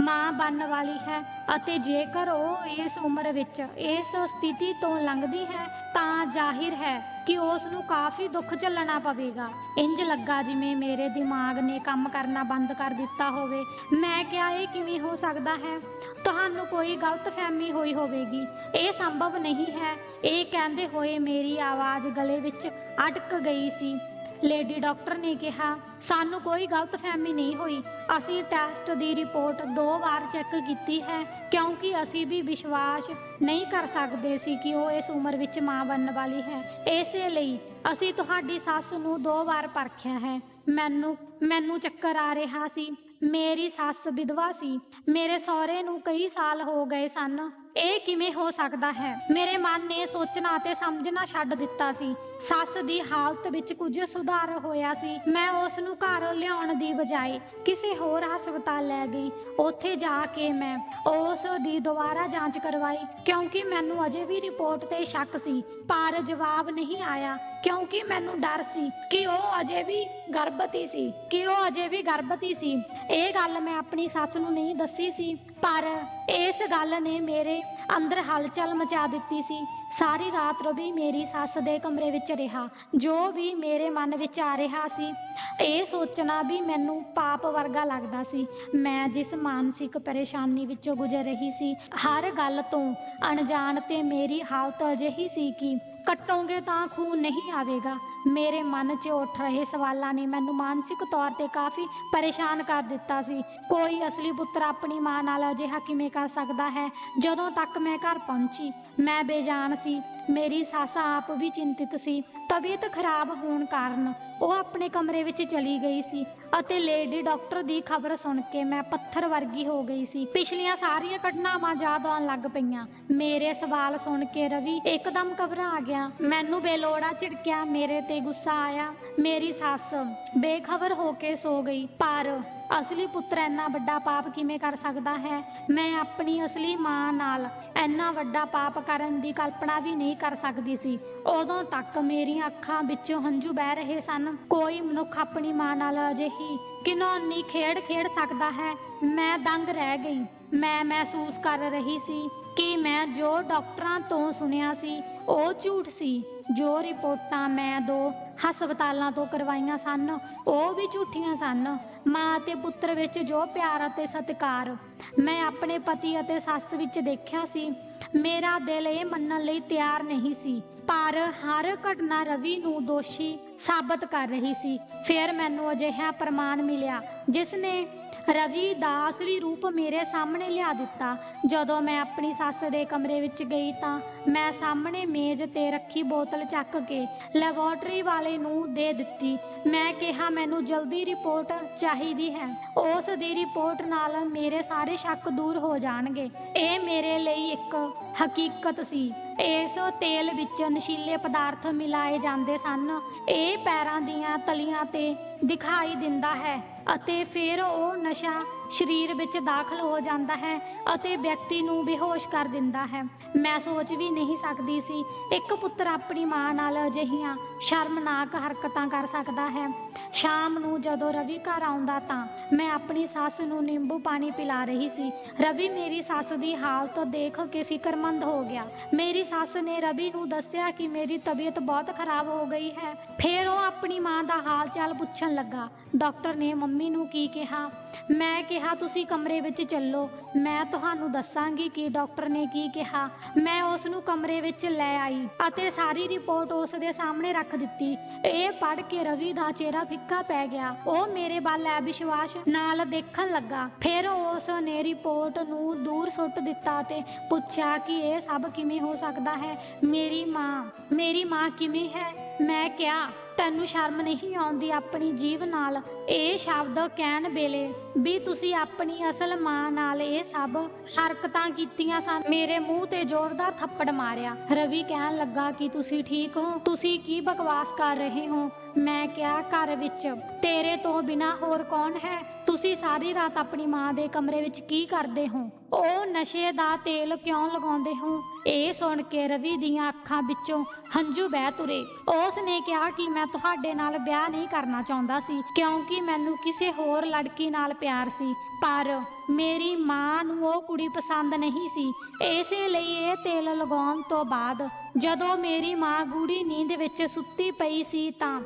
ਮਾਂ ਬਣਨ ਵਾਲੀ ਹੈ ਅਤੇ ਜੇਕਰ ਉਹ ਇਸ ਉਮਰ ਵਿੱਚ ਇਸ ਸਥਿਤੀ ਤੋਂ ਲੰਘਦੀ ਹੈ ਤਾਂ ਜ਼ਾਹਿਰ ਹੈ ਕਿ ਉਸ ਨੂੰ ਕਾਫੀ ਦੁੱਖ ਝੱਲਣਾ ਪਵੇਗਾ। ਇੰਜ ਲੱਗਾ ਜਿਵੇਂ ਮੇਰੇ ਦਿਮਾਗ ਨੇ ਕੰਮ ਕਰਨਾ ਬੰਦ ਕਰ ਦਿੱਤਾ ਹੋਵੇ। ਮੈਂ ਕਿਹਾ, ਇਹ ਕਿਵੇਂ ਹੋ ਸਕਦਾ ਹੈ? ਤੁਹਾਨੂੰ ਕੋਈ ਗਲਤਫਹਿਮੀ ਹੋਈ ਹੋਵੇਗੀ। ਇਹ ਸੰਭਵ ਨਹੀਂ ਹੈ। ਇਹ ਕਹਿੰਦੇ ਹੋਏ ਮੇਰੀ ਆਵਾਜ਼ ਗਲੇ ਵਿੱਚ ਅਟਕ ਗਈ ਸੀ। ਲੇਡੀ ਡਾਕਟਰ ਨੇ ਕਿਹਾ, ਸਾਨੂੰ ਕੋਈ ਗਲਤਫਹਿਮੀ ਨਹੀਂ ਹੋਈ। ਅਸੀਂ ਟੈਸਟ ਦੀ ਰਿਪੋਰਟ ਦੋ ਵਾਰ ਚੈੱਕ ਕੀਤੀ ਹੈ, ਕਿਉਂਕਿ ਅਸੀਂ ਵੀ ਵਿਸ਼ਵਾਸ ਨਹੀਂ ਕਰ ਸਕਦੇ ਸੀ ਕਿ ਉਹ ਇਸ ਉਮਰ ਵਿੱਚ ਮਾਂ ਬਣਨ ਵਾਲੀ ਹੈ। ਇਸੇ ਲਈ ਅਸੀਂ ਤੁਹਾਡੀ ਸੱਸ ਨੂੰ ਦੋ ਵਾਰ ਪਰਖਿਆ ਹੈ। ਮੈਨੂੰ ਮੈਨੂੰ ਚੱਕਰ ਆ ਰਿਹਾ ਸੀ। ਮੇਰੀ ਸੱਸ ਵਿਧਵਾ ਸੀ। ਮੇਰੇ ਸਹੁਰੇ ਨੂੰ ਕਈ ਸਾਲ ਹੋ ਗਏ ਸਨ। ਇਹ ਕਿਵੇਂ ਹੋ ਸਕਦਾ ਹੈ? ਮੇਰੇ ਮਨ ਨੇ ਸੋਚਣਾ ਅਤੇ ਸਮਝਣਾ ਛੱਡ ਦਿੱਤਾ ਸੀ। ਸੱਸ ਦੀ ਹਾਲਤ ਵਿੱਚ ਕੁਝ ਸੁਧਾਰ ਹੋਇਆ ਸੀ। ਮੈਂ ਉਸ ਨੂੰ ਘਰ ਲਿਆਉਣ ਦੀ ਬਜਾਏ ਕਿਸੇ ਹੋਰ ਹਸਪਤਾਲ ਲੈ ਗਈ। ਉੱਥੇ ਜਾ ਕੇ ਮੈਂ ਉਸ ਦੀ ਦੁਬਾਰਾ ਜਾਂਚ ਕਰਵਾਈ, ਕਿਉਂਕਿ ਮੈਨੂੰ ਅਜੇ ਵੀ ਰਿਪੋਰਟ ਤੇ ਸ਼ੱਕ ਸੀ, ਪਰ ਜਵਾਬ ਨਹੀਂ ਆਇਆ, ਕਿਉਂਕਿ ਮੈਨੂੰ ਡਰ ਸੀ ਕਿ ਉਹ ਅਜੇ ਵੀ ਗਰਭਵਤੀ ਸੀ, ਕਿ ਉਹ ਅਜੇ ਵੀ ਗਰਭਵਤੀ ਸੀ। ਇਹ ਗੱਲ ਮੈਂ ਆਪਣੀ ਸੱਸ ਨੂੰ ਨਹੀਂ ਦੱਸੀ ਸੀ, ਪਰ ਇਸ ਗੱਲ ਨੇ ਮੇਰੇ ਅੰਦਰ ਹਲਚਲ ਮਚਾ ਦਿੱਤੀ ਸੀ। ਸਾਰੀ ਰਾਤ ਰਵੀ ਮੇਰੀ ਸੱਸ ਦੇ ਕਮਰੇ ਵਿੱਚ ਰਿਹਾ, ਜੋ ਵੀ ਮੇਰੇ ਮਨ ਵਿੱਚ ਆ ਰਿਹਾ ਸੀ। ਇਹ ਸੋਚਣਾ ਵੀ ਮੈਨੂੰ ਪਾਪ ਵਰਗਾ ਲੱਗਦਾ ਸੀ। ਮੈਂ ਜਿਸ ਮਾਨਸਿਕ ਪਰੇਸ਼ਾਨੀ ਵਿੱਚੋਂ ਗੁਜ਼ਰ ਰਹੀ ਸੀ, ਹਰ ਗੱਲ ਤੋਂ ਅਣਜਾਣ ਤੇ ਮੇਰੀ ਹਾਲਤ ਅਜਿਹੀ ਸੀ ਕਿ ਕੱਟੋਗੇ ਤਾਂ ਖੂਨ ਨਹੀਂ ਆਵੇਗਾ। ਮੇਰੇ ਮਨ 'ਚ ਉੱਠ ਰਹੇ ਸਵਾਲਾਂ ਨੇ ਮੈਨੂੰ ਮਾਨਸਿਕ ਤੌਰ ਤੇ ਕਾਫੀ ਪਰੇਸ਼ਾਨ ਕਰ ਦਿੱਤਾ ਸੀ। ਕੋਈ ਅਸਲੀ ਪੁੱਤਰ ਆਪਣੀ ਮਾਂ ਨਾਲ ਅਜਿਹਾ ਕਿਵੇਂ ਕਰ ਸਕਦਾ ਹੈ? ਜਦੋਂ ਤੱਕ ਮੈਂ ਘਰ ਪਹੁੰਚੀ, ਮੈਂ ਬੇਜਾਨ ਸੀ। ਮੇਰੀ ਸੱਸ ਆਪ ਵੀ ਚਿੰਤਿਤ ਸੀ। ਤਬੀਅਤ ਖਰਾਬ ਹੋਣ ਕਾਰਨ ਉਹ ਆਪਣੇ ਕਮਰੇ ਵਿੱਚ ਚਲੀ ਗਈ ਸੀ ਅਤੇ ਲੇਡੀ ਡਾਕਟਰ ਦੀ ਖਬਰ ਸੁਣ ਕੇ ਮੈਂ ਪੱਥਰ ਵਰਗੀ ਹੋ ਗਈ ਸੀ। ਪਿਛਲੀਆਂ ਸਾਰੀਆਂ ਘਟਨਾਵਾਂ ਯਾਦ ਆਉਣ ਲੱਗ ਪਈਆਂ। ਮੇਰੇ ਸਵਾਲ ਸੁਣ ਕੇ ਰਵੀ ਇੱਕਦਮ ਘਬਰਾ ਗਿਆ। ਮੈਨੂੰ ਬੇਲੋੜਾ ਝਿੜਕਿਆ ਮੇਰੇ ਤੇ ਗੁੱਸਾ ਆਇਆ। ਮੇਰੀ ਸੱਸ ਬੇਖਬਰ ਹੋ ਕੇ ਸੋ ਗਈ। ਪਰ ਅਸਲੀ ਪੁੱਤਰ ਇੰਨਾ ਵੱਡਾ ਪਾਪ ਕਿਵੇਂ ਕਰ ਸਕਦਾ ਹੈ? ਮੈਂ ਆਪਣੀ ਅਸਲੀ ਮਾਂ ਨਾਲ ਇੰਨਾ ਵੱਡਾ ਪਾਪ ਕਰਨ ਦੀ ਕਲਪਨਾ ਵੀ ਨਹੀਂ ਕਰ ਸਕਦੀ ਸੀ। ਉਦੋਂ ਤੱਕ ਮੇਰੀਆਂ ਅੱਖਾਂ ਵਿੱਚੋਂ ਹੰਝੂ ਬਹਿ ਰਹੇ ਸਨ। ਕੋਈ ਮਨੁੱਖ ਆਪਣੀ ਮਾਂ ਨਾਲ ਅਜਿਹੀ ਕਿਨੌਨੀ ਖੇਡ ਖੇਡ ਸਕਦਾ ਹੈ? ਮੈਂ ਦੰਗ ਰਹਿ ਗਈ। ਮੈਂ ਮਹਿਸੂਸ ਕਰ ਰਹੀ ਸੀ ਕਿ ਮੈਂ ਜੋ ਡਾਕਟਰਾਂ ਤੋਂ ਸੁਣਿਆ ਸੀ, ਉਹ ਝੂਠ ਸੀ। ਜੋ ਰਿਪੋਰਟਾਂ ਮੈਂ ਦੋ ਹਸਪਤਾਲਾਂ ਤੋਂ ਕਰਵਾਈਆਂ ਸਨ, ਉਹ ਵੀ ਝੂਠੀਆਂ ਸਨ। ਮਾਂ ਅਤੇ ਪੁੱਤਰ ਵਿੱਚ ਜੋ ਪਿਆਰ ਅਤੇ ਸਤਿਕਾਰ ਮੈਂ ਆਪਣੇ ਪਤੀ ਅਤੇ ਸੱਸ ਵਿੱਚ ਦੇਖਿਆ ਸੀ, ਮੇਰਾ ਦਿਲ ਇਹ ਮੰਨਣ ਲਈ ਤਿਆਰ ਨਹੀਂ ਸੀ। ਪਰ ਹਰ ਘਟਨਾ ਰਵੀ ਨੂੰ ਦੋਸ਼ੀ ਸਾਬਤ ਕਰ ਰਹੀ ਸੀ। ਫਿਰ ਮੈਨੂੰ ਅਜਿਹਾ ਪ੍ਰਮਾਣ ਮਿਲਿਆ, ਜਿਸ ਨੇ ਰਵੀ ਦਾ ਅਸਲੀ ਰੂਪ ਮੇਰੇ ਸਾਹਮਣੇ ਲਿਆ ਦਿੱਤਾ। ਜਦੋਂ ਮੈਂ ਆਪਣੀ ਸੱਸ ਦੇ ਕਮਰੇ ਵਿੱਚ ਗਈ ਤਾਂ ਮੈਂ ਸਾਹਮਣੇ ਮੇਜ਼ ਤੇ ਰੱਖੀ ਬੋਤਲ ਚੱਕ ਕੇ ਲੈਬੋਰਟਰੀ ਵਾਲੇ ਨੂੰ ਦੇ ਦਿੱਤੀ। ਮੈਂ ਕਿਹਾ, ਮੈਨੂੰ ਜਲਦੀ ਰਿਪੋਰਟ ਚਾਹੀਦੀ ਹੈ। ਉਸ ਦੀ ਰਿਪੋਰਟ ਨਾਲ ਮੇਰੇ ਸਾਰੇ ਸ਼ੱਕ ਦੂਰ ਹੋ ਜਾਣਗੇ। ਇਹ ਮੇਰੇ ਲਈ ਇੱਕ ਹਕੀਕਤ ਸੀ। ਇਸ ਤੇਲ ਵਿੱਚ ਨਸ਼ੀਲੇ ਪਦਾਰਥ ਮਿਲਾਏ ਜਾਂਦੇ ਸਨ। ਇਹ ਪੈਰਾਂ ਦੀਆਂ ਤਲੀਆਂ ਤੇ ਦਿਖਾਈ ਦਿੰਦਾ ਹੈ ਅਤੇ ਫਿਰ ਉਹ ਨਸ਼ਾ ਸਰੀਰ ਵਿੱਚ ਦਾਖਲ ਹੋ ਜਾਂਦਾ ਹੈ ਅਤੇ ਵਿਅਕਤੀ ਨੂੰ ਬੇਹੋਸ਼ ਕਰ ਦਿੰਦਾ ਹੈ। ਮੈਂ ਸੋਚ ਵੀ ਨਹੀਂ ਸਕਦੀ ਸੀ, ਇੱਕ ਪੁੱਤਰ ਆਪਣੀ ਮਾਂ ਨਾਲ ਅਜਿਹੀਆਂ ਸ਼ਰਮਨਾਕ ਹਰਕਤਾਂ ਕਰ ਸਕਦਾ ਹੈ। ਸ਼ਾਮ ਨੂੰ ਜਦੋਂ ਰਵੀ ਘਰ ਆਉਂਦਾ ਤਾਂ ਮੈਂ ਆਪਣੀ ਸੱਸ ਨੂੰ ਨਿੰਬੂ ਪਾਣੀ ਪਿਲਾ ਰਹੀ ਸੀ। ਰਵੀ ਮੇਰੀ ਸੱਸ ਦੀ ਹਾਲਤ ਦੇਖ ਕੇ ਫਿਕਰਮੰਦ ਹੋ ਗਿਆ। ਮੇਰੀ ਸੱਸ ਨੇ ਰਵੀ ਨੂੰ ਦੱਸਿਆ ਕਿ ਮੇਰੀ ਤਬੀਅਤ ਬਹੁਤ ਖਰਾਬ ਹੋ ਗਈ ਹੈ। ਫਿਰ ਉਹ ਆਪਣੀ ਮਾਂ ਦਾ ਹਾਲ ਚਾਲ ਪੁੱਛਣ ਲੱਗਾ। ਡਾਕਟਰ ਨੇ ਮੰਮੀ ਨੂੰ ਕੀ ਕਿਹਾ? ਮੈਂ ਕਿਹਾ, ਤੁਸੀਂ ਕਮਰੇ ਵਿੱਚ ਚੱਲੋ। ਮੈਂ ਤੁਹਾਨੂੰ ਦੱਸਾਂਗੀ ਕਿ ਡਾਕਟਰ ਨੇ ਕੀ ਕਿਹਾ। ਮੈਂ ਉਸ ਨੂੰ ਕਮਰੇ ਵਿੱਚ ਲੈ ਆਈ ਅਤੇ ਸਾਰੀ ਰਿਪੋਰਟ ਉਸ ਦੇ ਸਾਹਮਣੇ ਰੱਖ ਦਿੱਤੀ। ਇਹ ਪੜ੍ਹ ਕੇ ਰਵੀ ਦਾ ਚਿਹਰਾ ਫਿੱਕਾ ਪੈ ਗਿਆ। ਉਹ ਮੇਰੇ ਵੱਲ ਵਿਸ਼ਵਾਸ ਨਾਲ ਦੇਖਣ ਲੱਗਾ। ਫਿਰ ਉਸ ਨੇ ਰਿਪੋਰਟ ਨੂੰ ਦੂਰ ਸੁੱਟ ਦਿੱਤਾ ਤੇ ਪੁੱਛਿਆ ਕਿ ਇਹ ਸਭ ਕਿਵੇਂ ਹੋ ਸਕਦਾ ਹੈ? ਮੇਰੀ ਮਾਂ ਮੇਰੀ ਮਾਂ ਕਿਵੇਂ ਹੈ? ਮੈਂ ਕਿਹਾ, ਤੈਨੂੰ ਸ਼ਰਮ ਨਹੀਂ ਆਉਂਦੀ ਆਪਣੀ ਜੀਵ ਨਾਲ? ਇਹ ਸ਼ਬਦ ਕਹਿਣ ਵੇਲੇ ਵੀ ਤੁਸੀਂ ਆਪਣੀ ਅਸਲ ਮਾਂ ਨਾਲ ਇਹ ਸਭ ਹਰਕਤਾਂ ਕੀਤੀਆਂ ਸਨ। ਮੇਰੇ ਮੂੰਹ ਤੇ ਜ਼ੋਰਦਾਰ ਥੱਪੜ ਮਾਰਿਆ। ਰਵੀ ਕਹਿਣ ਲੱਗਾ ਕਿ ਤੁਸੀਂ ਠੀਕ ਹੋ। ਤੁਸੀਂ ਕੀ ਬਕਵਾਸ ਕਰ ਰਹੇ ਹੋ? ਮੈਂ ਕਿਹਾ, ਘਰ ਵਿੱਚ। ਤੇਰੇ ਤੋਂ ਬਿਨਾ ਹੋਰ ਕੌਣ ਹੈ? ਤੁਸੀਂ ਸਾਰੀ ਰਾਤ ਆਪਣੀ ਮਾਂ ਦੇ ਕਮਰੇ ਵਿੱਚ ਕੀ ਕਰਦੇ ਹੋ? ਉਹ ਨਸ਼ੇ ਦਾ ਤੇਲ ਕਿਉਂ ਲਗਾਉਂਦੇ ਹੋ? ਇਹ ਸੁਣ ਕੇ ਰਵੀ ਦੀਆਂ ਅੱਖਾਂ ਵਿੱਚੋਂ ਹੰਝੂ ਬਹਿ ਤੁਰੇ। ਉਸ ਨੇ ਕਿਹਾ ਕਿ ਮੈਂ ਤੁਹਾਡੇ ਨਾਲ ਵਿਆਹ ਨਹੀਂ ਕਰਨਾ ਚਾਹੁੰਦਾ ਸੀ, ਕਿਉਂਕਿ ਮੈਨੂੰ ਕਿਸੇ ਹੋਰ ਲੜਕੀ ਨਾਲ ਪਿਆਰ ਸੀ, ਪਰ ਮੇਰੀ ਮਾਂ ਨੂੰ ਉਹ ਕੁੜੀ ਪਸੰਦ ਨਹੀਂ ਸੀ। ਇਸੇ ਲਈ ਇਹ ਤੇਲ ਲਗਾਉਣ ਤੋਂ ਬਾਅਦ ਜਦੋਂ ਮੇਰੀ ਮਾਂ ਗੂੜੀ ਨੀਂਦ ਵਿੱਚ ਸੁੱਤੀ ਪਈ ਸੀ ਤਾਂ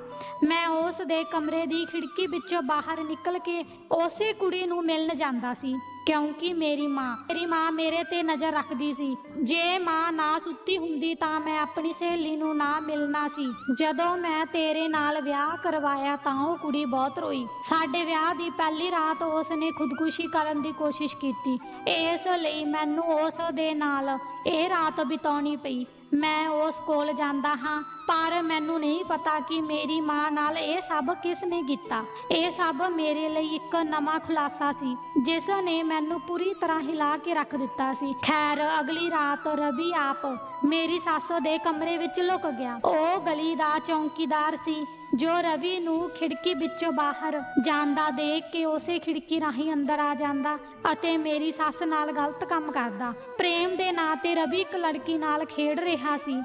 ਮੈਂ ਉਸ ਦੇ ਕਮਰੇ ਦੀ ਖਿੜਕੀ ਵਿੱਚੋਂ ਬਾਹਰ ਨਿਕਲ ਕੇ ਉਸੇ ਕੁੜੀ ਨੂੰ ਮਿਲਣ ਜਾਂਦਾ ਸੀ। ਕਿਉਂਕਿ ਮੇਰੀ ਮਾਂ ਮੇਰੀ ਮਾਂ ਮੇਰੇ ਤੇ ਨਜ਼ਰ ਰੱਖਦੀ ਸੀ। ਜੇ ਮਾਂ ਨਾ ਸੁੱਤੀ ਹੁੰਦੀ ਤਾਂ ਮੈਂ ਆਪਣੀ ਸਹੇਲੀ ਨੂੰ ਨਾ ਮਿਲਣਾ ਸੀ। ਜਦੋਂ ਮੈਂ ਤੇਰੇ ਨਾਲ ਵਿਆਹ ਕਰਵਾਇਆ ਤਾਂ ਉਹ ਕੁੜੀ ਬਹੁਤ ਰੋਈ। ਸਾਡੇ ਵਿਆਹ ਦੀ ਪਹਿਲੀ ਰਾਤ ਉਸ ਨੇ ਖੁਦਕੁਸ਼ੀ ਕਰਨ ਦੀ ਕੋਸ਼ਿਸ਼ ਕੀਤੀ। ਇਸ ਲਈ ਮੈਨੂੰ ਉਸ ਦੇ ਨਾਲ ਇਹ ਰਾਤ ਬਿਤਾਉਣੀ ਪਈ। ਮੈਂ ਉਸ ਕੋਲ ਜਾਂਦਾ ਹਾਂ, ਪਰ ਮੈਨੂੰ ਨਹੀਂ ਪਤਾ ਕਿ ਮੇਰੀ ਮਾਂ ਨਾਲ ਇਹ ਸਭ ਕਿਸ ਨੇ ਕੀਤਾ। ਇਹ ਸਭ ਮੇਰੇ ਲਈ ਇੱਕ ਨਵਾਂ ਖੁਲਾਸਾ ਸੀ, ਜਿਸ ਨੇ ਮੈਨੂੰ ਪੂਰੀ ਤਰ੍ਹਾਂ ਹਿਲਾ ਕੇ ਰੱਖ ਦਿੱਤਾ ਸੀ। ਖੈਰ, ਅਗਲੀ ਰਾਤ ਰਵੀ ਆਪ ਮੇਰੀ ਸੱਸ ਦੇ ਕਮਰੇ ਵਿੱਚ ਲੁਕ ਗਿਆ। ਉਹ ਗਲੀ ਦਾ ਚੌਂਕੀਦਾਰ ਸੀ ਜੋ ਰਵੀ ਨੂੰ ਖਿੜਕੀ ਵਿੱਚੋਂ ਬਾਹਰ ਜਾਂਦਾ ਦੇਖ ਕੇ ਉਸੇ ਖਿੜਕੀ ਰਾਹੀਂ ਅੰਦਰ ਆ ਜਾਂਦਾ ਅਤੇ ਮੇਰੀ ਸੱਸ ਨਾਲ ਗਲਤ ਕੰਮ ਕਰਦਾ। ਪ੍ਰੇਮ ਦੇ ਨਾਂ ਤੇ ਰਵੀ ਇੱਕ ਲੜਕੀ ਨਾਲ ਖੇਡ ਰਿਹਾ ਸੀ।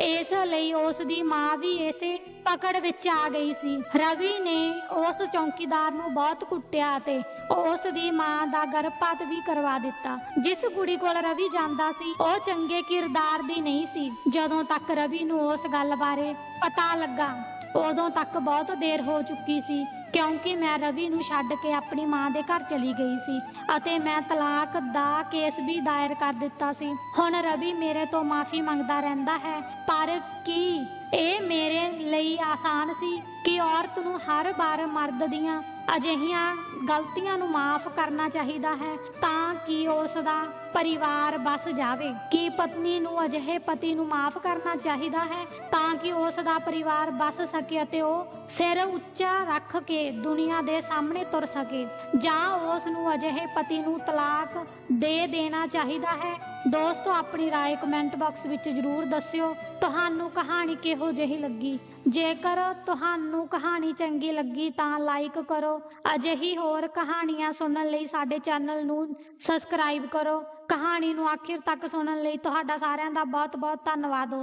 ਇਸ ਲਈ ਉਸ ਦੀ ਮਾਂ ਵੀ ਇਸੇ ਪਕੜ ਵਿੱਚ ਆ ਗਈ ਸੀ। ਰਵੀ ਨੇ ਉਸ ਚੌਂਕੀਦਾਰ ਨੂੰ ਬਹੁਤ ਕੁੱਟਿਆ ਤੇ ਉਸ ਦੀ ਮਾਂ ਦਾ ਗਰਭਪਾਤ ਵੀ ਕਰਵਾ ਦਿੱਤਾ। ਜਿਸ ਕੁੜੀ ਕੋਲ ਰਵੀ ਜਾਂਦਾ ਸੀ, ਉਹ ਚੰਗੇ ਕਿਰਦਾਰ ਦੀ ਨਹੀਂ ਸੀ। ਜਦੋਂ ਤੱਕ ਰਵੀ ਨੂੰ ਉਸ ਗੱਲ ਬਾਰੇ ਪਤਾ ਲੱਗਾ ਉਦੋਂ ਤੱਕ ਬਹੁਤ ਦੇਰ ਹੋ ਚੁੱਕੀ ਸੀ, ਕਿਉਂਕਿ ਮੈਂ ਰਵੀ ਨੂੰ ਛੱਡ ਕੇ ਆਪਣੀ ਮਾਂ ਦੇ ਘਰ ਚਲੀ ਗਈ ਸੀ ਅਤੇ ਮੈਂ ਤਲਾਕ ਦਾ ਕੇਸ ਵੀ ਦਾਇਰ ਕਰ ਦਿੱਤਾ ਸੀ। ਹੁਣ ਰਵੀ ਮੇਰੇ ਤੋਂ ਮਾਫੀ ਮੰਗਦਾ ਰਹਿੰਦਾ ਹੈ, ਪਰ ਕੀ ਇਹ ਮੇਰੇ ਲਈ ਆਸਾਨ ਸੀ ਕਿ ਔਰਤ ਨੂੰ ਹਰ ਵਾਰ ਮਰਦ ਦੀਆਂ ਅਜਿਹੀਆਂ ਗਲਤੀਆਂ ਨੂੰ ਮਾਫ ਕਰਨਾ ਚਾਹੀਦਾ ਹੈ ਤਾਂ ਕਿ ਉਸ ਦਾ ਪਰਿਵਾਰ ਬਸ ਜਾਵੇ। ਕੀ ਪਤਨੀ ਨੂੰ ਅਜਿਹੇ ਪਤੀ ਨੂੰ ਮਾਫ ਕਰਨਾ ਚਾਹੀਦਾ ਹੈ ਤਾਂ ਕਿ ਉਸ ਦਾ ਪਰਿਵਾਰ ਬਸ ਸਕੇ ਅਤੇ ਉਹ ਸਿਰ ਉੱਚਾ ਰੱਖ ਕੇ ਦੁਨੀਆ ਦੇ ਸਾਹਮਣੇ ਤੁਰ ਸਕੇ? ਜਾਂ ਉਸ ਨੂੰ ਅਜਿਹੇ ਪਤੀ ਨੂੰ ਤਲਾਕ ਦੇ ਦੇਣਾ ਚਾਹੀਦਾ ਹੈ ਦੋਸਤੋ ਆਪਣੀ رائے ਕਮੈਂਟ ਬਾਕਸ ਵਿੱਚ ਜ਼ਰੂਰ ਦੱਸਿਓ ਤੁਹਾਨੂੰ ਕਹਾਣੀ ਕਿਹੋ ਜਿਹੀ ਲੱਗੀ ਜੇਕਰ ਤੁਹਾਨੂੰ ਕਹਾਣੀ ਚੰਗੀ ਲੱਗੀ ਤਾਂ ਲਾਈਕ ਕਰੋ ਅਜਿਹੀ ਹੋਰ ਕਹਾਣੀਆਂ ਸੁਣਨ ਲਈ ਸਾਡੇ ਚੈਨਲ ਨੂੰ ਸਬਸਕ੍ਰਾਈਬ ਕਰੋ ਕਹਾਣੀ ਨੂੰ ਆਖਿਰ ਤੱਕ ਸੁਣਨ ਲਈ ਤੁਹਾਡਾ ਸਾਰਿਆਂ ਦਾ ਬਹੁਤ ਬਹੁਤ ਧੰਨਵਾਦ ਦੋਸਤੋ